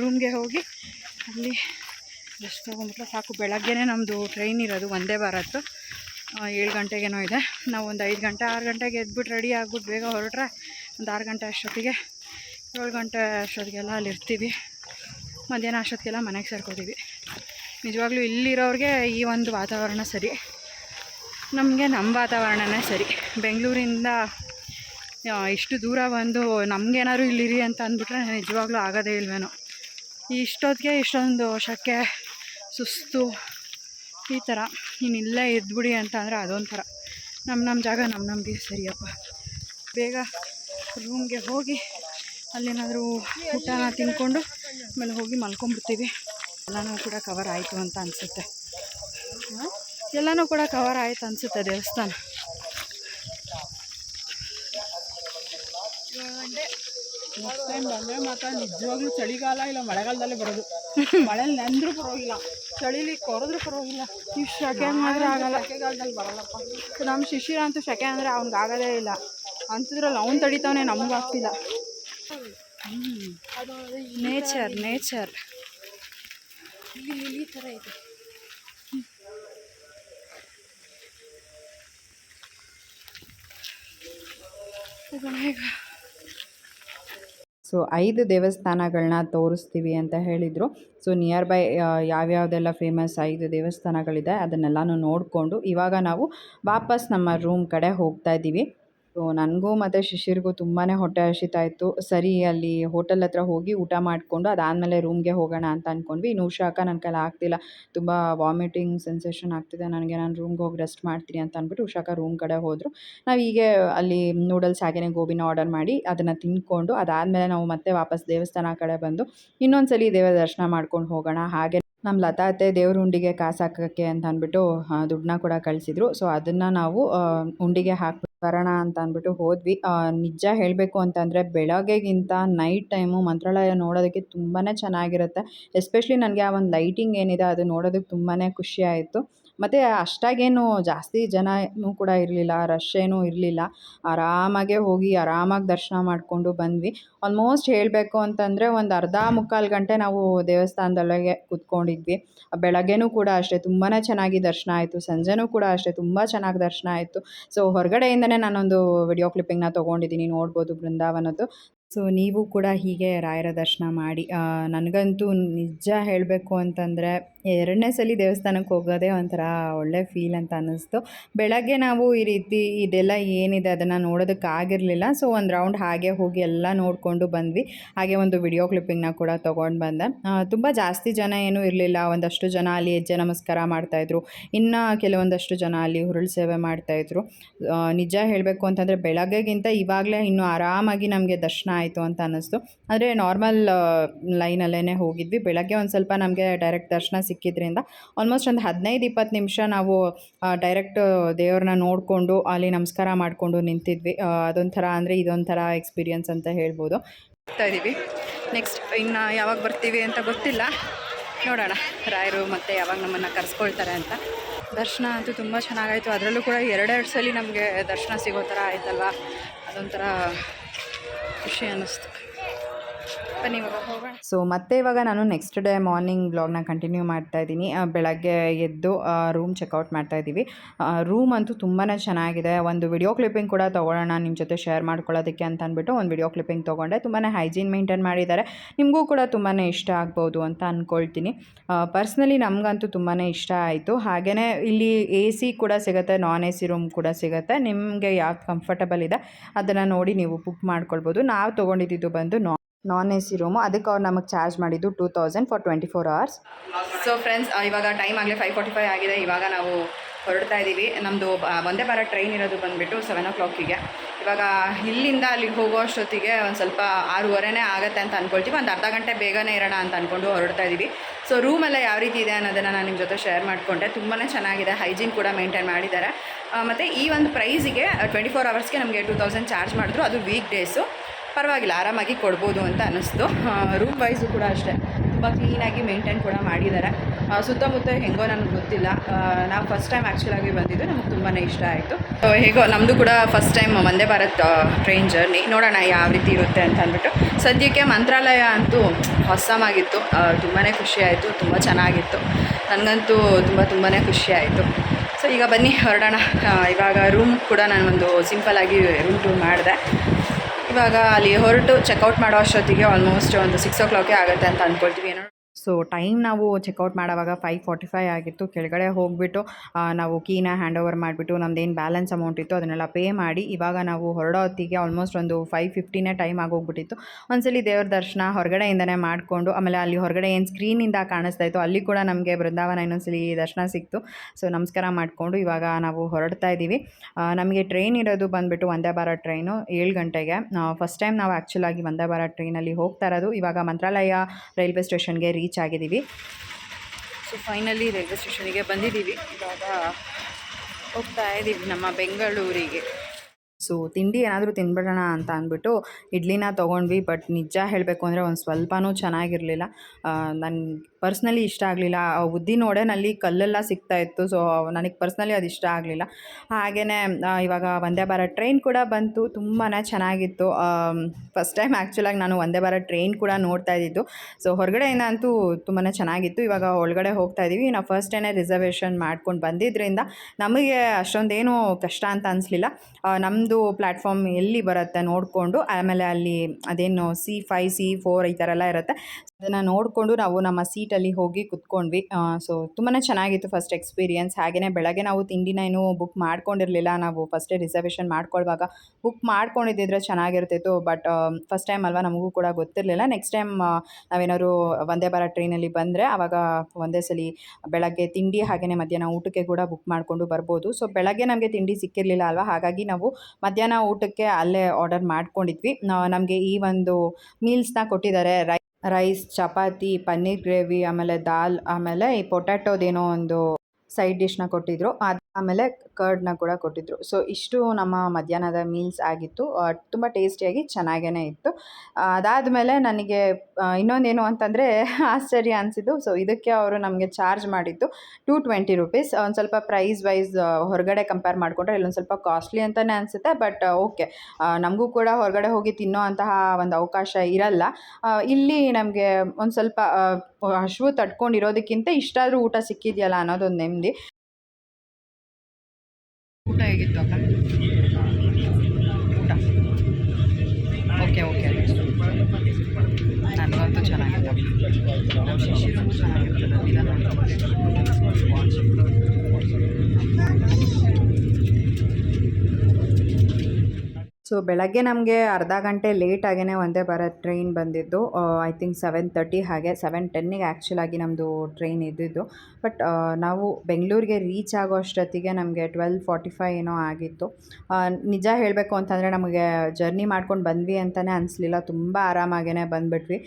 ರೂಮ್ಗೆ ಹೋಗಿ ಅಲ್ಲಿ ರೆಸ್ಟ್ ತೊಗೊಂಬಿಟ್ರೆ ಸಾಕು. ಬೆಳಗ್ಗೆನೇ ನಮ್ಮದು ಟ್ರೈನ್ ಇರೋದು ಒಂದೇ ಭಾರತ್ ಏಳು ಗಂಟೆಗೇನೋ ಇದೆ. ನಾವು ಒಂದು ಐದು ಗಂಟೆ, ಆರು ಗಂಟೆಗೆ ಎದ್ಬಿಟ್ಟು ರೆಡಿ ಆಗ್ಬಿಟ್ಟು ಬೇಗ ಹೊರಟ್ರೆ ಒಂದು ಆರು ಗಂಟೆ ಅಷ್ಟೊತ್ತಿಗೆ ಏಳು ಗಂಟೆ ಅಷ್ಟೊತ್ತಿಗೆಲ್ಲ ಅಲ್ಲಿ ಇರ್ತೀವಿ ಮಧ್ಯಾಹ್ನ ಅಷ್ಟೊತ್ತಿಗೆಲ್ಲ ಮನೆಗೆ ಸೇರ್ಕೋತೀವಿ. ನಿಜವಾಗ್ಲೂ ಇಲ್ಲಿರೋರಿಗೆ ಈ ಒಂದು ವಾತಾವರಣ ಸರಿ. ನಮಗೆ ನಮ್ಮ ವಾತಾವರಣನೇ ಸರಿ. ಬೆಂಗಳೂರಿಂದ ಇಷ್ಟು ದೂರ ಬಂದು ನಮಗೇನಾದ್ರು ಇಲ್ಲಿರಿ ಅಂತ ಅಂದ್ಬಿಟ್ರೆ ನಿಜವಾಗ್ಲೂ ಆಗೋದೇ ಇಲ್ವೇನೋ. ಇಷ್ಟೊತ್ತಿಗೆ ಇಷ್ಟೊಂದು ಶಕೆ ಸುಸ್ತು, ಈ ಥರ. ನೀನು ಇಲ್ಲೇ ಇದ್ಬಿಡಿ ಅಂತ ಅಂದರೆ ಅದೊಂಥರ. ನಮ್ಮ ನಮ್ಮ ಜಾಗ ನಮ್ಮ ನಮಗೆ ಸರಿಯಪ್ಪ. ಬೇಗ ರೂಮ್ಗೆ ಹೋಗಿ ಅಲ್ಲೇನಾದರೂ ಊಟನ ತಿನ್ಕೊಂಡು ಆಮೇಲೆ ಹೋಗಿ ಮಲ್ಕೊಂಡ್ಬಿಡ್ತೀವಿ ಎಲ್ಲನೂ ಕೂಡ ಕವರ್ ಆಯಿತು ಅಂತ ಅನಿಸುತ್ತೆ. ಎಲ್ಲನೂ ಕೂಡ ಕವರ್ ಆಯಿತು ಅನಿಸುತ್ತೆ ದೇವಸ್ಥಾನ. ನೆಕ್ಸ್ಟ್ ಟೈಮ್ ಬಂದರೆ ಮಾತ್ರ ನಿಜವಾಗ್ಲೂ ಚಳಿಗಾಲ ಇಲ್ಲ ಮಳೆಗಾಲದಲ್ಲೇ ಬರೋದು. ಮಳೆಲಿ ನೆಂದ್ರೂ ಪರವಾಗಿಲ್ಲ ಚಳಿಲಿ ಕೊರೆದ್ರೂ ಪರವಾಗಿಲ್ಲ. ಈ ಶಕೆ ಮಾತ್ರ ಆಗಲ್ಲ. ಮಳೆಗಾಲದಲ್ಲಿ ಬರಲ್ಲಪ್ಪ. ನಮ್ಮ ಶಿಶಿರ ಅಂತೂ ಶಕೆ ಅಂದರೆ ಅವ್ನಿಗೆ ಆಗೋದೇ ಇಲ್ಲ. ಅಂತಿದ್ರಲ್ಲಿ ಅವ್ನು ತಡಿತಾವನೆ ನಮ್ಗೆ ಆಗ್ತಿಲ್ಲ. ನೇಚರ್ ನೇಚರ್ ಇಲ್ಲಿ ಇಲ್ಲಿ ಥರ ಇದೆ. ಸೊ ಐದು ದೇವಸ್ಥಾನಗಳನ್ನ ತೋರಿಸ್ತೀವಿ ಅಂತ ಹೇಳಿದರು. ಸೊ ನಿಯರ್ ಬೈ ಯಾವ್ಯಾವುದೆಲ್ಲ ಫೇಮಸ್ ಐದು ದೇವಸ್ಥಾನಗಳಿದೆ ಅದನ್ನೆಲ್ಲನೂ ನೋಡಿಕೊಂಡು ಇವಾಗ ನಾವು ವಾಪಸ್ ನಮ್ಮ ರೂಮ್ ಕಡೆ ಹೋಗ್ತಾ ಇದ್ದೀವಿ. ಸೊ ನನಗೂ ಮತ್ತು ಶಿಶಿರ್ಗೂ ತುಂಬಾ ಹೊಟ್ಟೆ ಹಸಿತಾ ಇತ್ತು. ಸರಿ, ಅಲ್ಲಿ ಹೋಟೆಲ್ ಹತ್ರ ಹೋಗಿ ಊಟ ಮಾಡಿಕೊಂಡು ಅದಾದಮೇಲೆ ರೂಮ್ಗೆ ಹೋಗೋಣ ಅಂತ ಅಂದ್ಕೊಂಡ್ವಿ ಇನ್ನು ಉಷಾಕ ನನ್ನ ಕೈಲಿ ಆಗ್ತಿಲ್ಲ. ತುಂಬ ವಾಮಿಟಿಂಗ್ ಸೆನ್ಸೇಷನ್ ಆಗ್ತಿದೆ. ನನಗೆ ನಾನು ರೂಮ್ಗೆ ಹೋಗಿ ರೆಸ್ಟ್ ಮಾಡ್ತೀನಿ ಅಂತ ಅಂದ್ಬಿಟ್ಟು ಉಷಾಕ ರೂಮ್ ಕಡೆ ಹೋದರು. ನಾವು ಹೀಗೆ ಅಲ್ಲಿ ನೂಡಲ್ಸ್ ಹಾಗೆಯೇ ಗೋಬಿನ ಆರ್ಡರ್ ಮಾಡಿ ಅದನ್ನು ತಿಂದ್ಕೊಂಡು ಅದಾದಮೇಲೆ ನಾವು ಮತ್ತೆ ವಾಪಸ್ ದೇವಸ್ಥಾನ ಕಡೆ ಬಂದು ಇನ್ನೊಂದು ಸಲ ದೇವರ ದರ್ಶನ ಮಾಡ್ಕೊಂಡು ಹೋಗೋಣ. ಹಾಗೆ ನಮ್ಮ ಲತಾತೆ ದೇವ್ರ ಉಂಡಿಗೆ ಕಾಸು ಹಾಕೋಕ್ಕೆ ಅಂತ ಅಂದ್ಬಿಟ್ಟು ದುಡ್ಡನ್ನ ಕೂಡ ಕಳಿಸಿದ್ರು. ಸೊ ಅದನ್ನು ನಾವು ಉಂಡಿಗೆ ಹಾಕಿ ಬರೋಣ ಅಂತ ಅಂದ್ಬಿಟ್ಟು ಹೋದ್ವಿ. ನಿಜ ಹೇಳಬೇಕು ಅಂತಂದರೆ ಬೆಳಗ್ಗೆಗಿಂತ ನೈಟ್ ಟೈಮು ಮಂತ್ರಾಲಯ ನೋಡೋದಕ್ಕೆ ತುಂಬಾ ಚೆನ್ನಾಗಿರುತ್ತೆ. ಎಸ್ಪೆಷಲಿ ನನಗೆ ಆ ಒಂದು ಲೈಟಿಂಗ್ ಏನಿದೆ, ಅದು ನೋಡೋದಕ್ಕೆ ತುಂಬಾ ಖುಷಿ ಆಯಿತು. ಮತ್ತು ಅಷ್ಟಾಗೇನು ಜಾಸ್ತಿ ಜನನೂ ಕೂಡ ಇರಲಿಲ್ಲ ರಶ್ ಏನೂ ಇರಲಿಲ್ಲ. ಆರಾಮಾಗೆ ಹೋಗಿ, ಆರಾಮಾಗಿ ದರ್ಶನ ಮಾಡಿಕೊಂಡು ಬಂದ್ವಿ. ಆಲ್ಮೋಸ್ಟ್ ಹೇಳಬೇಕು ಅಂತಂದರೆ ಒಂದು ಅರ್ಧ ಮುಕ್ಕಾಲು ಗಂಟೆ ನಾವು ದೇವಸ್ಥಾನದೊಳಗೆ ಕೂತ್ಕೊಂಡಿದ್ವಿ. ಬೆಳಗ್ಗೆನೂ ಕೂಡ ಅಷ್ಟೇ ತುಂಬಾ ಚೆನ್ನಾಗಿ ದರ್ಶನ ಆಯಿತು. ಸಂಜೆನೂ ಕೂಡ ಅಷ್ಟೇ, ತುಂಬ ಚೆನ್ನಾಗಿ ದರ್ಶನ ಆಯಿತು. ಸೊ ಹೊರಗಡೆಯಿಂದನೇ ನಾನೊಂದು ವಿಡಿಯೋ ಕ್ಲಿಪ್ಪಿಂಗ್ನ ತೊಗೊಂಡಿದ್ದೀನಿ, ನೋಡ್ಬೋದು ಬೃಂದಾವನದ್ದು. ಸೊ ನೀವು ಕೂಡ ಹೀಗೆ ರಾಯರ ದರ್ಶನ ಮಾಡಿ ನನಗಂತೂ ನಿಜ ಹೇಳಬೇಕು ಅಂತಂದರೆ ಎರಡನೇ ಸಲ ದೇವಸ್ಥಾನಕ್ಕೆ ಹೋಗೋದೇ ಒಂಥರ ಒಳ್ಳೆ ಫೀಲ್ ಅಂತ ಅನ್ನಿಸ್ತು. ಬೆಳಗ್ಗೆ ನಾವು ಈ ರೀತಿ ಇದೆಲ್ಲ ಏನಿದೆ ಅದನ್ನು ನೋಡೋದಕ್ಕಾಗಿರಲಿಲ್ಲ. ಸೊ ಒಂದು ರೌಂಡ್ ಹಾಗೆ ಹೋಗಿ ಎಲ್ಲ ನೋಡಿಕೊಂಡು ಬಂದ್ವಿ. ಹಾಗೆ ಒಂದು ವಿಡಿಯೋ ಕ್ಲಿಪ್ಪಿಂಗ್ನ ಕೂಡ ತೊಗೊಂಡು ಬಂದೆ. ತುಂಬ ಜಾಸ್ತಿ ಜನ ಏನೂ ಇರಲಿಲ್ಲ. ಒಂದಷ್ಟು ಜನ ಅಲ್ಲಿ ಹೆಜ್ಜೆ ನಮಸ್ಕಾರ ಮಾಡ್ತಾಯಿದ್ರು ಇನ್ನು ಕೆಲವೊಂದಷ್ಟು ಜನ ಅಲ್ಲಿ ಹುರುಳು ಸೇವೆ ಮಾಡ್ತಾಯಿದ್ರು ನಿಜ ಹೇಳಬೇಕು ಅಂತಂದರೆ ಬೆಳಗ್ಗೆಗಿಂತ ಇವಾಗಲೇ ಇನ್ನೂ ಆರಾಮಾಗಿ ನಮಗೆ ದರ್ಶನ ಆಯಿತು ಅಂತ ಅನ್ನಿಸ್ತು. ಆದರೆ ನಾರ್ಮಲ್ ಲೈನಲ್ಲೇ ಹೋಗಿದ್ವಿ. ಬೆಳಗ್ಗೆ ಒಂದು ಸ್ವಲ್ಪ ನಮಗೆ ಡೈರೆಕ್ಟ್ ದರ್ಶನ ಸಿಕ್ಕಿದ್ರಿಂದ ಆಲ್ಮೋಸ್ಟ್ ಒಂದು ಹದಿನೈದು, ಇಪ್ಪತ್ತು ನಿಮಿಷ ನಾವು ಡೈರೆಕ್ಟ್ ದೇವ್ರನ್ನ ನೋಡಿಕೊಂಡು ಅಲ್ಲಿ ನಮಸ್ಕಾರ ಮಾಡಿಕೊಂಡು ನಿಂತಿದ್ವಿ. ಅದೊಂಥರ ಅಂದರೆ ಇದೊಂಥರ ಎಕ್ಸ್ಪೀರಿಯನ್ಸ್ ಅಂತ ಹೇಳ್ಬೋದು. ಹೋಗ್ತಾ ಇದ್ದೀವಿ. ನೆಕ್ಸ್ಟ್ ಇನ್ನು ಯಾವಾಗ ಬರ್ತೀವಿ ಅಂತ ಗೊತ್ತಿಲ್ಲ. ನೋಡೋಣ. ರಾಯರು ಮತ್ತು ಯಾವಾಗ ನಮ್ಮನ್ನು ಕರೆಸ್ಕೊಳ್ತಾರೆ ಅಂತ. ದರ್ಶನ ಅಂತೂ ತುಂಬ ಚೆನ್ನಾಗಾಯಿತು. ಅದರಲ್ಲೂ ಕೂಡ ಎರಡೆರಡು ಸಲ ನಮಗೆ ದರ್ಶನ ಸಿಗೋ ಥರ ಆಯ್ತಲ್ವ? ಅದೊಂಥರ ಖುಷಿ ಅನ್ನಿಸ್ತು. ಬನ್ನಿ ಸೊ ಮತ್ತೆ ಇವಾಗ ನಾನು ನೆಕ್ಸ್ಟ್ ಡೇ ಮಾರ್ನಿಂಗ್ ಬ್ಲಾಗ್ನ ಕಂಟಿನ್ಯೂ ಮಾಡ್ತಾ ಇದ್ದೀನಿ. ಬೆಳಗ್ಗೆ ಎದ್ದು ರೂಮ್ ಚೆಕ್ಔಟ್ ಮಾಡ್ತಾ ಇದ್ದೀವಿ. ರೂಮ್ ಅಂತೂ ತುಂಬಾ ಚೆನ್ನಾಗಿದೆ. ಒಂದು ವಿಡಿಯೋ ಕ್ಲಿಪ್ಪಿಂಗ್ ಕೂಡ ತೊಗೊಳ್ಳೋಣ ನಿಮ್ಮ ಜೊತೆ ಶೇರ್ ಮಾಡ್ಕೊಳ್ಳೋದಕ್ಕೆ ಅಂತ ಅಂದ್ಬಿಟ್ಟು ಒಂದು ವಿಡಿಯೋ ಕ್ಲಿಪ್ಪಿಂಗ್ ತೊಗೊಂಡೆ. ತುಂಬಾ ಹೈಜೀನ್ ಮೇಂಟೈನ್ ಮಾಡಿದ್ದಾರೆ. ನಿಮಗೂ ಕೂಡ ತುಂಬಾ ಇಷ್ಟ ಆಗ್ಬೋದು ಅಂತ ಅಂದ್ಕೊಳ್ತೀನಿ ಪರ್ಸ್ನಲಿ ನಮಗಂತೂ ತುಂಬಾ ಇಷ್ಟ ಆಯಿತು. ಹಾಗೆಯೇ ಇಲ್ಲಿ ಎ ಸಿ ಕೂಡ ಸಿಗುತ್ತೆ ನಾನ್ ಎ ಸಿ ರೂಮ್ ಕೂಡ ಸಿಗುತ್ತೆ. ನಿಮಗೆ ಯಾವ್ದು ಕಂಫರ್ಟಬಲ್ ಇದೆ, ಅದನ್ನು ನೋಡಿ ನೀವು ಬುಕ್ ಮಾಡ್ಕೊಳ್ಬೋದು. ನಾವು ತೊಗೊಂಡಿದ್ದು ಬಂದು ನಾ ನಾನ್ ಎ ಸಿ ರೂಮು ಅದಕ್ಕೆ ಅವ್ರು ನಮಗೆ ಚಾರ್ಜ್ ಮಾಡಿದ್ದು two thousand for twenty four hours so friends ಇವಾಗ ಟೈಮ್ ಆಗಲೇ ಫೈವ್ ಫಾರ್ಟಿ ಫೈವ್ ಆಗಿದೆ. ಇವಾಗ ನಾವು ಹೊರಡ್ತಾ ಇದ್ದೀವಿ. ನಮ್ಮದು ಒಂದೇ ಬಾರ ಟ್ರೈನ್ ಇರೋದು ಬಂದುಬಿಟ್ಟು ಸೆವೆನ್ ಓ ಕ್ಲಾಕಿಗೆ ಇವಾಗ ಇಲ್ಲಿಂದ ಅಲ್ಲಿಗೆ ಹೋಗೋ ಅಷ್ಟೊತ್ತಿಗೆ ಒಂದು ಸ್ವಲ್ಪ ಆರೂವರೆನೇ ಆಗುತ್ತೆ ಅಂತ ಅಂದ್ಕೊಳ್ತೀವಿ ಒಂದು ಅರ್ಧ ಗಂಟೆ ಬೇಗನೆ ಇರೋಣ ಅಂತ ಅಂದ್ಕೊಂಡು ಹೊರಡ್ತಾ ಇದ್ದೀವಿ. ಸೊ ರೂಮೆಲ್ಲ ಯಾವ ರೀತಿ ಇದೆ ಅನ್ನೋದನ್ನು ನಾನು ನಿಮ್ಮ ಜೊತೆ ಶೇರ್ ಮಾಡಿಕೊಂಡೆ. ತುಂಬಾ ಚೆನ್ನಾಗಿದೆ. ಹೈಜೀನ್ ಕೂಡ ಮೇಂಟೈನ್ ಮಾಡಿದ್ದಾರೆ. ಮತ್ತು ಈ ಒಂದು ಪ್ರೈಸಿಗೆ ಟ್ವೆಂಟಿ ಫೋರ್ ಅವರ್ಸ್ಗೆ ನಮಗೆ ಟೂ ತೌಸಂಡ್ ಚಾರ್ಜ್ ಮಾಡಿದ್ರು. ಅದು ವೀಕ್ ಡೇಸು ಪರವಾಗಿಲ್ಲ, ಆರಾಮಾಗಿ ಕೊಡ್ಬೋದು ಅಂತ ಅನ್ನಿಸ್ತು. ರೂಮ್ ವೈಸು ಕೂಡ ಅಷ್ಟೇ. ತುಂಬ ಕ್ಲೀನಾಗಿ ಮೇಂಟೈನ್ ಕೂಡ ಮಾಡಿದ್ದಾರೆ. ಸುತ್ತಮುತ್ತ ಹೆಂಗೋ ನನಗೆ ಗೊತ್ತಿಲ್ಲ. ನಾವು ಫಸ್ಟ್ ಟೈಮ್ ಆ್ಯಕ್ಚುಲಾಗಿ ಬಂದಿದ್ದು ನಮಗೆ ತುಂಬಾ ಇಷ್ಟ ಆಯಿತು. ಹೇಗೋ ನಮ್ಮದು ಕೂಡ first time Vande Bharat train journey ನೋಡೋಣ ಯಾವ ರೀತಿ ಇರುತ್ತೆ ಅಂತ ಅಂದ್ಬಿಟ್ಟು. ಸದ್ಯಕ್ಕೆ ಮಂತ್ರಾಲಯ ಅಂತೂ ಹೊಸಮಾಗಿತ್ತು ತುಂಬಾ ಖುಷಿ ಆಯಿತು, ತುಂಬ ಚೆನ್ನಾಗಿತ್ತು. ನನಗಂತೂ ತುಂಬ ತುಂಬಾ ಖುಷಿ ಆಯಿತು. ಸೊ ಈಗ ಬನ್ನಿ, ಹೊರಡೋಣ. ಇವಾಗ ರೂಮ್ ಕೂಡ ನಾನು ಒಂದು ಸಿಂಪಲ್ಲಾಗಿ ರೂಮ್ ಟೂರ್ ಮಾಡಿದೆ. ಇವಾಗ ಅಲ್ಲಿ ಹೊರಟು ಚೆಕ್ಔಟ್ ಮಾಡೋ ಅಷ್ಟೊತ್ತಿಗೆ ಆಲ್ಮೋಸ್ಟ್ ಒಂದು ಸಿಕ್ಸ್ ಓ ಕ್ಲಾಕೇ ಆಗುತ್ತೆ ಅಂತ ಅಂದ್ಕೊಳ್ತೀವಿ ಏನೋ ಸೊ ಟೈಮ್ ನಾವು ಚೆಕ್ಔಟ್ ಮಾಡೋವಾಗ ಫೈವ್ ಫಾರ್ಟಿ ಫೈ ಆಗಿತ್ತು. ಕೆಳಗಡೆ ಹೋಗಿಬಿಟ್ಟು ನಾವು ಕೀನ ಹ್ಯಾಂಡ್ ಓವರ್ ಮಾಡಿಬಿಟ್ಟು ನಮ್ದೇನು ಬ್ಯಾಲೆನ್ಸ್ ಅಮೌಂಟ್ ಇತ್ತು ಅದನ್ನೆಲ್ಲ ಪೇ ಮಾಡಿ, ಇವಾಗ ನಾವು ಹೊರಡೋ ಹೊತ್ತಿಗೆ ಆಲ್ಮೋಸ್ಟ್ ಒಂದು ಫೈವ್ ಫಿಫ್ಟಿನೇ ಟೈಮ್ ಆಗೋಗ್ಬಿಟ್ಟಿತ್ತು. ಒಂದ್ಸಲಿ ದೇವ್ರ ದರ್ಶನ ಹೊರಗಡೆಯಿಂದನೇ ಮಾಡಿಕೊಂಡು, ಆಮೇಲೆ ಅಲ್ಲಿ ಹೊರಗಡೆ ಏನು ಸ್ಕ್ರೀನಿಂದ ಕಾಣಿಸ್ತಾ ಇತ್ತು, ಅಲ್ಲಿ ಕೂಡ ನಮಗೆ ಬೃಂದಾವನ ಇನ್ನೊಂದ್ಸಲಿ ದರ್ಶನ ಸಿಕ್ತು. ಸೊ ನಮಸ್ಕಾರ ಮಾಡಿಕೊಂಡು ಇವಾಗ ನಾವು ಹೊರಡ್ತಾ ಇದ್ದೀವಿ ನಮಗೆ ಟ್ರೈನ್ ಇರೋದು ಬಂದುಬಿಟ್ಟು ವಂದೇ ಭಾರತ್ ಟ್ರೈನು ಏಳು ಗಂಟೆಗೆ. ಫಸ್ಟ್ ಟೈಮ್ ನಾವು ಆ್ಯಕ್ಚುಲಾಗಿ ವಂದೇ ಭಾರತ್ ಟ್ರೈನಲ್ಲಿ ಹೋಗ್ತಾ ಇರೋದು. ಇವಾಗ ಮಂತ್ರಾಲಯ ರೈಲ್ವೆ ಸ್ಟೇಷನ್ಗೆ ರೀಚ್ ಆಗಿದ್ದೀವಿ. ಸೊ ಫೈನಲಿ ರೈಲ್ವೆ ಸ್ಟೇಷನಿಗೆ ಬಂದಿದ್ದೀವಿ. ಇವಾಗ ಹೋಗ್ತಾ ಇದ್ದೀವಿ ನಮ್ಮ ಬೆಂಗಳೂರಿಗೆ. ಸೊ ತಿಂಡಿ ಏನಾದರೂ ತಿನ್ಬಿಡೋಣ ಅಂತ ಅಂದ್ಬಿಟ್ಟು ಇಡ್ಲಿನ ತೊಗೊಂಡ್ವಿ ಬಟ್ ನಿಜ ಹೇಳಬೇಕು ಅಂದರೆ ಒಂದು ಸ್ವಲ್ಪನೂ ಚೆನ್ನಾಗಿರಲಿಲ್ಲ. ನನ್ನ ಪರ್ಸ್ನಲಿ ಇಷ್ಟ ಆಗಲಿಲ್ಲ. ಉದ್ದಿನ ಒಡೆನಲ್ಲಿ ಕಲ್ಲೆಲ್ಲ ಸಿಗ್ತಾ ಇತ್ತು ಸೊ ನನಗೆ ಪರ್ಸ್ನಲಿ ಅದು ಇಷ್ಟ ಆಗಲಿಲ್ಲ. ಹಾಗೆಯೇ ಇವಾಗ ವಂದೇ ಭಾರತ್ ಟ್ರೈನ್ ಕೂಡ ಬಂತು ತುಂಬಾ ಚೆನ್ನಾಗಿತ್ತು. ಫಸ್ಟ್ ಟೈಮ್ ಆ್ಯಕ್ಚುಲಾಗಿ ನಾನು ವಂದೇ ಭಾರತ್ ಟ್ರೈನ್ ಕೂಡ ನೋಡ್ತಾ ಇದ್ದಿದ್ದು. ಸೊ ಹೊರಗಡೆಯಿಂದ ಅಂತೂ ತುಂಬಾ ಚೆನ್ನಾಗಿತ್ತು. ಇವಾಗ ಒಳಗಡೆ ಹೋಗ್ತಾ ಇದ್ದೀವಿ ನಾವು ಫಸ್ಟ್ ಏನೇ ರಿಸರ್ವೇಷನ್ ಮಾಡ್ಕೊಂಡು ಬಂದಿದ್ದರಿಂದ ನಮಗೆ ಅಷ್ಟೊಂದೇನು ಕಷ್ಟ ಅಂತ ಅನಿಸ್ಲಿಲ್ಲ. ನಮ್ಮದು ಪ್ಲ್ಯಾಟ್ಫಾರ್ಮ್ ಎಲ್ಲಿ ಬರುತ್ತೆ ನೋಡಿಕೊಂಡು, ಆಮೇಲೆ ಅಲ್ಲಿ ಅದೇನು ಸಿ ಫೈ ಸಿ ಫೋರ್ ಈ ಥರ ಎಲ್ಲ ಇರುತ್ತೆ. ಅದನ್ನು ನೋಡಿಕೊಂಡು ನಾವು ನಮ್ಮ ಸೀಟಲ್ಲಿ ಹೋಗಿ ಕುತ್ಕೊಂಡ್ವಿ. ಸೊ ತುಂಬಾ ಚೆನ್ನಾಗಿತ್ತು ಫಸ್ಟ್ ಎಕ್ಸ್ಪೀರಿಯನ್ಸ್ ಹಾಗೆಯೇ ಬೆಳಗ್ಗೆ ನಾವು ತಿಂಡಿನ ಏನು ಬುಕ್ ಮಾಡ್ಕೊಂಡಿರಲಿಲ್ಲ. ನಾವು ಫಸ್ಟೇ ರಿಸರ್ವೇಷನ್ ಮಾಡ್ಕೊಳ್ಳುವಾಗ ಬುಕ್ ಮಾಡ್ಕೊಂಡಿದ್ದಿದ್ರೆ ಚೆನ್ನಾಗಿರ್ತಿತ್ತು. ಬಟ್ ಫಸ್ಟ್ ಟೈಮ್ ಅಲ್ವಾ ನಮಗೂ ಕೂಡ ಗೊತ್ತಿರಲಿಲ್ಲ. ನೆಕ್ಸ್ಟ್ ಟೈಮ್ ನಾವೇನಾದ್ರು ಒಂದೇ ಬಾರ ಟ್ರೈನಲ್ಲಿ ಬಂದರೆ ಆವಾಗ ಒಂದೇ ಸಲ ಬೆಳಗ್ಗೆ ತಿಂಡಿ ಹಾಗೆಯೇ ಮಧ್ಯಾಹ್ನ ಊಟಕ್ಕೆ ಕೂಡ ಬುಕ್ ಮಾಡಿಕೊಂಡು ಬರ್ಬೋದು. ಸೊ ಬೆಳಗ್ಗೆ ನಮಗೆ ತಿಂಡಿ ಸಿಕ್ಕಿರಲಿಲ್ಲ ಅಲ್ವಾ? ಹಾಗಾಗಿ ನಾವು ಮಧ್ಯಾಹ್ನ ಊಟಕ್ಕೆ ಅಲ್ಲೇ ಆರ್ಡರ್ ಮಾಡ್ಕೊಂಡಿದ್ವಿ. ನಮಗೆ ಈ ಒಂದು ಮೀಲ್ಸ್ನ ಕೊಟ್ಟಿದ್ದಾರೆ. ರೈ ರೈಸ್, ಚಪಾತಿ, ಪನ್ನೀರ್ ಗ್ರೇವಿ, ಆಮೇಲೆ ದಾಲ್, ಆಮೇಲೆ ಈ ಪೊಟ್ಯಾಟೋದೇನೋ ಒಂದು ಸೈಡ್ ಡಿಶ್ನ ಕೊಟ್ಟಿದ್ರು. ಅದು ಆಮೇಲೆ ಕರ್ಡ್ನ ಕೂಡ ಕೊಟ್ಟಿದ್ರು. ಸೊ, ಇಷ್ಟು ನಮ್ಮ ಮಧ್ಯಾಹ್ನದ ಮೀಲ್ಸ್ ಆಗಿತ್ತು. ತುಂಬ ಟೇಸ್ಟಿಯಾಗಿ ಚೆನ್ನಾಗೇ ಇತ್ತು. ಅದಾದಮೇಲೆ ನನಗೆ ಇನ್ನೊಂದೇನು ಅಂತಂದರೆ ಆಶ್ಚರ್ಯ ಅನಿಸಿದ್ದು, ಸೊ, ಇದಕ್ಕೆ ಅವರು ನಮಗೆ ಚಾರ್ಜ್ ಮಾಡಿದ್ದು ಟೂ ಟ್ವೆಂಟಿ ರುಪೀಸ್. ಒಂದು ಸ್ವಲ್ಪ ಪ್ರೈಸ್ ವೈಸ್ ಹೊರಗಡೆ ಕಂಪೇರ್ ಮಾಡಿಕೊಂಡ್ರೆ ಇಲ್ಲೊಂದು ಸ್ವಲ್ಪ ಕಾಸ್ಟ್ಲಿ ಅಂತಲೇ ಅನಿಸುತ್ತೆ, ಬಟ್ ಓಕೆ. ನಮಗೂ ಕೂಡ ಹೊರಗಡೆ ಹೋಗಿ ತಿನ್ನೋ ಅಂತಹ ಒಂದು ಅವಕಾಶ ಇರಲ್ಲ. ಇಲ್ಲಿ ನಮಗೆ ಒಂದು ಸ್ವಲ್ಪ ಹಶ್ವು ತಡ್ಕೊಂಡಿರೋದಕ್ಕಿಂತ ಇಷ್ಟಾದರೂ ಊಟ ಸಿಕ್ಕಿದೆಯಲ್ಲ ಅನ್ನೋದೊಂದು ನೆಮ್ಮದಿ. ಊಟ ಹೇಗಿತ್ತು ಅಕ್ಕ? ಊಟ? ಓಕೆ ಓಕೆ ನನಗಂತೂ ಚೆನ್ನಾಗಿತ್ತು. ನಮ್ಮ ಶಿಷ್ಯರಿಗೂ ಚೆನ್ನಾಗಿರ್ತದೆ ಸೊ ಬೆಳಗ್ಗೆ ನಮಗೆ ಅರ್ಧ ಗಂಟೆ ಲೇಟ್ ಲೇಟಾಗೇ ಒಂದೇ ಭಾರತ್ ಟ್ರೈನ್ ಬಂದಿದ್ದು. ಐ ಥಿಂಕ್ ಸೆವೆನ್ ತರ್ಟಿ ಹಾಗೆ ಸೆವೆನ್ ಟೆನ್ನಿಗೆ ಆ್ಯಕ್ಚುಲಾಗಿ ನಮ್ಮದು ಟ್ರೈನ್ ಇದ್ದಿದ್ದು. ಬಟ್ ನಾವು ಬೆಂಗಳೂರಿಗೆ ರೀಚ್ ಆಗೋ ಅಷ್ಟೊತ್ತಿಗೆ ನಮಗೆ ಟ್ವೆಲ್ ಫಾರ್ಟಿ ಫೈ ಏನೋ ಆಗಿತ್ತು. ನಿಜ ಹೇಳಬೇಕು ಅಂತಂದರೆ ನಮಗೆ ಜರ್ನಿ ಮಾಡ್ಕೊಂಡು ಬಂದ್ವಿ ಅಂತಲೇ ಅನಿಸ್ಲಿಲ್ಲ. ತುಂಬ ಆರಾಮಾಗೇ ಬಂದುಬಿಟ್ವಿ.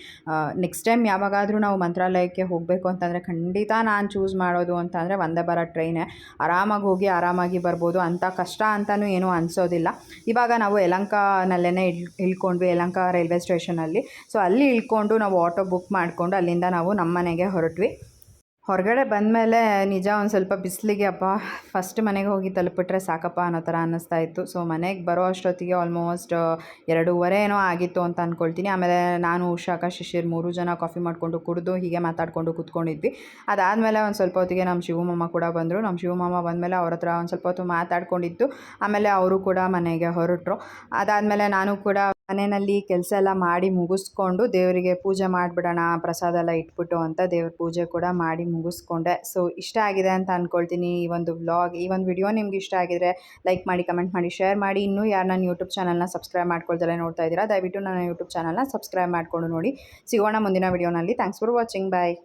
ನೆಕ್ಸ್ಟ್ ಟೈಮ್ ಯಾವಾಗಾದರೂ ನಾವು ಮಂತ್ರಾಲಯಕ್ಕೆ ಹೋಗಬೇಕು ಅಂತಂದರೆ ಖಂಡಿತ ನಾನು ಚೂಸ್ ಮಾಡೋದು ಅಂತಂದರೆ ಒಂದೇ ಬರೋ ಟ್ರೈನೇ ಆರಾಮಾಗಿ ಹೋಗಿ ಆರಾಮಾಗಿ ಬರ್ಬೋದು. ಅಂಥ ಕಷ್ಟ ಅಂತಲೂ ಏನೂ ಅನಿಸೋದಿಲ್ಲ. ಇವಾಗ ನಾವು ಯಲಂಕನಲ್ಲೇ ಇಳ್, ಇಳ್ಕೊಂಡ್ವಿ, ಯಲಂಕ ರೈಲ್ವೆ ಸ್ಟೇಷನಲ್ಲಿ. ಸೊ ಅಲ್ಲಿ ಇಳ್ಕೊಂಡು ನಾವು ಆಟೋ ಬುಕ್ ಮಾಡಿಕೊಂಡು ಅಲ್ಲಿಂದ ನಾವು ನಮ್ಮ ಮನೆಗೆ ಹೊರಟ್ವಿ. ಹೊರಗಡೆ ಬಂದಮೇಲೆ ನಿಜ ಒಂದು ಸ್ವಲ್ಪ ಬಿಸಿಲಿಗೆ ಅಪ್ಪ ಫಸ್ಟ್ ಮನೆಗೆ ಹೋಗಿ ತಲುಪಿಟ್ರೆ ಸಾಕಪ್ಪ ಅನ್ನೋ ಥರ ಅನ್ನಿಸ್ತಾ ಇತ್ತು. ಸೊ ಮನೆಗೆ ಬರೋ ಅಷ್ಟೊತ್ತಿಗೆ ಆಲ್ಮೋಸ್ಟ್ ಎರಡೂವರೆ ಏನೋ ಆಗಿತ್ತು ಅಂತ ಅಂದ್ಕೊಳ್ತೀನಿ ಆಮೇಲೆ ನಾನು ಉಷಾಕ ಶಿಶಿರ್ ಮೂರು ಜನ ಕಾಫಿ ಮಾಡಿಕೊಂಡು ಕುಡಿದು, ಹೀಗೆ ಮಾತಾಡಿಕೊಂಡು ಕೂತ್ಕೊಂಡಿದ್ವಿ. ಅದಾದಮೇಲೆ ಒಂದು ಸ್ವಲ್ಪ ಹೊತ್ತಿಗೆ ನಮ್ಮ ಶಿವಮಮ್ಮ ಕೂಡ ಬಂದರು. ನಮ್ಮ ಶಿವಮಮ್ಮ ಬಂದಮೇಲೆ ಅವ್ರ ಹತ್ರ ಒಂದು ಸ್ವಲ್ಪ ಹೊತ್ತು ಮಾತಾಡ್ಕೊಂಡಿತ್ತು ಆಮೇಲೆ ಅವರು ಕೂಡ ಮನೆಗೆ ಹೊರಟರು. ಅದಾದಮೇಲೆ ನಾನು ಕೂಡ ಮನೆಯಲ್ಲಿ ಕೆಲಸ ಎಲ್ಲ ಮಾಡಿ ಮುಗಿಸ್ಕೊಂಡು ದೇವರಿಗೆ ಪೂಜೆ ಮಾಡಿಬಿಡೋಣ, ಪ್ರಸಾದ ಎಲ್ಲ ಇಟ್ಬಿಟ್ಟು ಅಂತ ದೇವ್ರ ಪೂಜೆ ಕೂಡ ಮಾಡಿ ಮುಗಿಸ್ಕೊಂಡೆ. ಸೊ ಇಷ್ಟ ಆಗಿದೆ ಅಂತ ಅಂದ್ಕೊಳ್ತೀನಿ ಈ ಒಂದು ವ್ಲಾಗ್ ಈ ಒಂದು ವಿಡಿಯೋ ನಿಮ್ಗೆ ಇಷ್ಟ ಆಗಿದ್ರೆ ಲೈಕ್ ಮಾಡಿ ಕಮೆಂಟ್ ಮಾಡಿ ಶೇರ್ ಮಾಡಿ. ಇನ್ನೂ ಯಾರು ನನ್ನ ಯೂಟ್ಯೂಬ್ ಚಾನಲ್ನ ಸಬ್ಸ್ಕ್ರೈಬ್ ಮಾಡ್ಕೊಳ್ದಲ್ಲೇ ನೋಡ್ತಾ ಇದ್ದೀರಾ, ದಯವಿಟ್ಟು ನನ್ನ ಯೂಟ್ಯೂಬ್ ಚಾನಲ್ನ ಸಬ್ಸ್ಕ್ರೈಬ್ ಮಾಡಿಕೊಂಡು ನೋಡಿ. ಸಿಗೋಣ ಮುಂದಿನ ವಿಡಿಯೋನಲ್ಲಿ ಥ್ಯಾಂಕ್ಸ್ ಫಾರ್ ವಾಚಿಂಗ್ ಬಾಯ್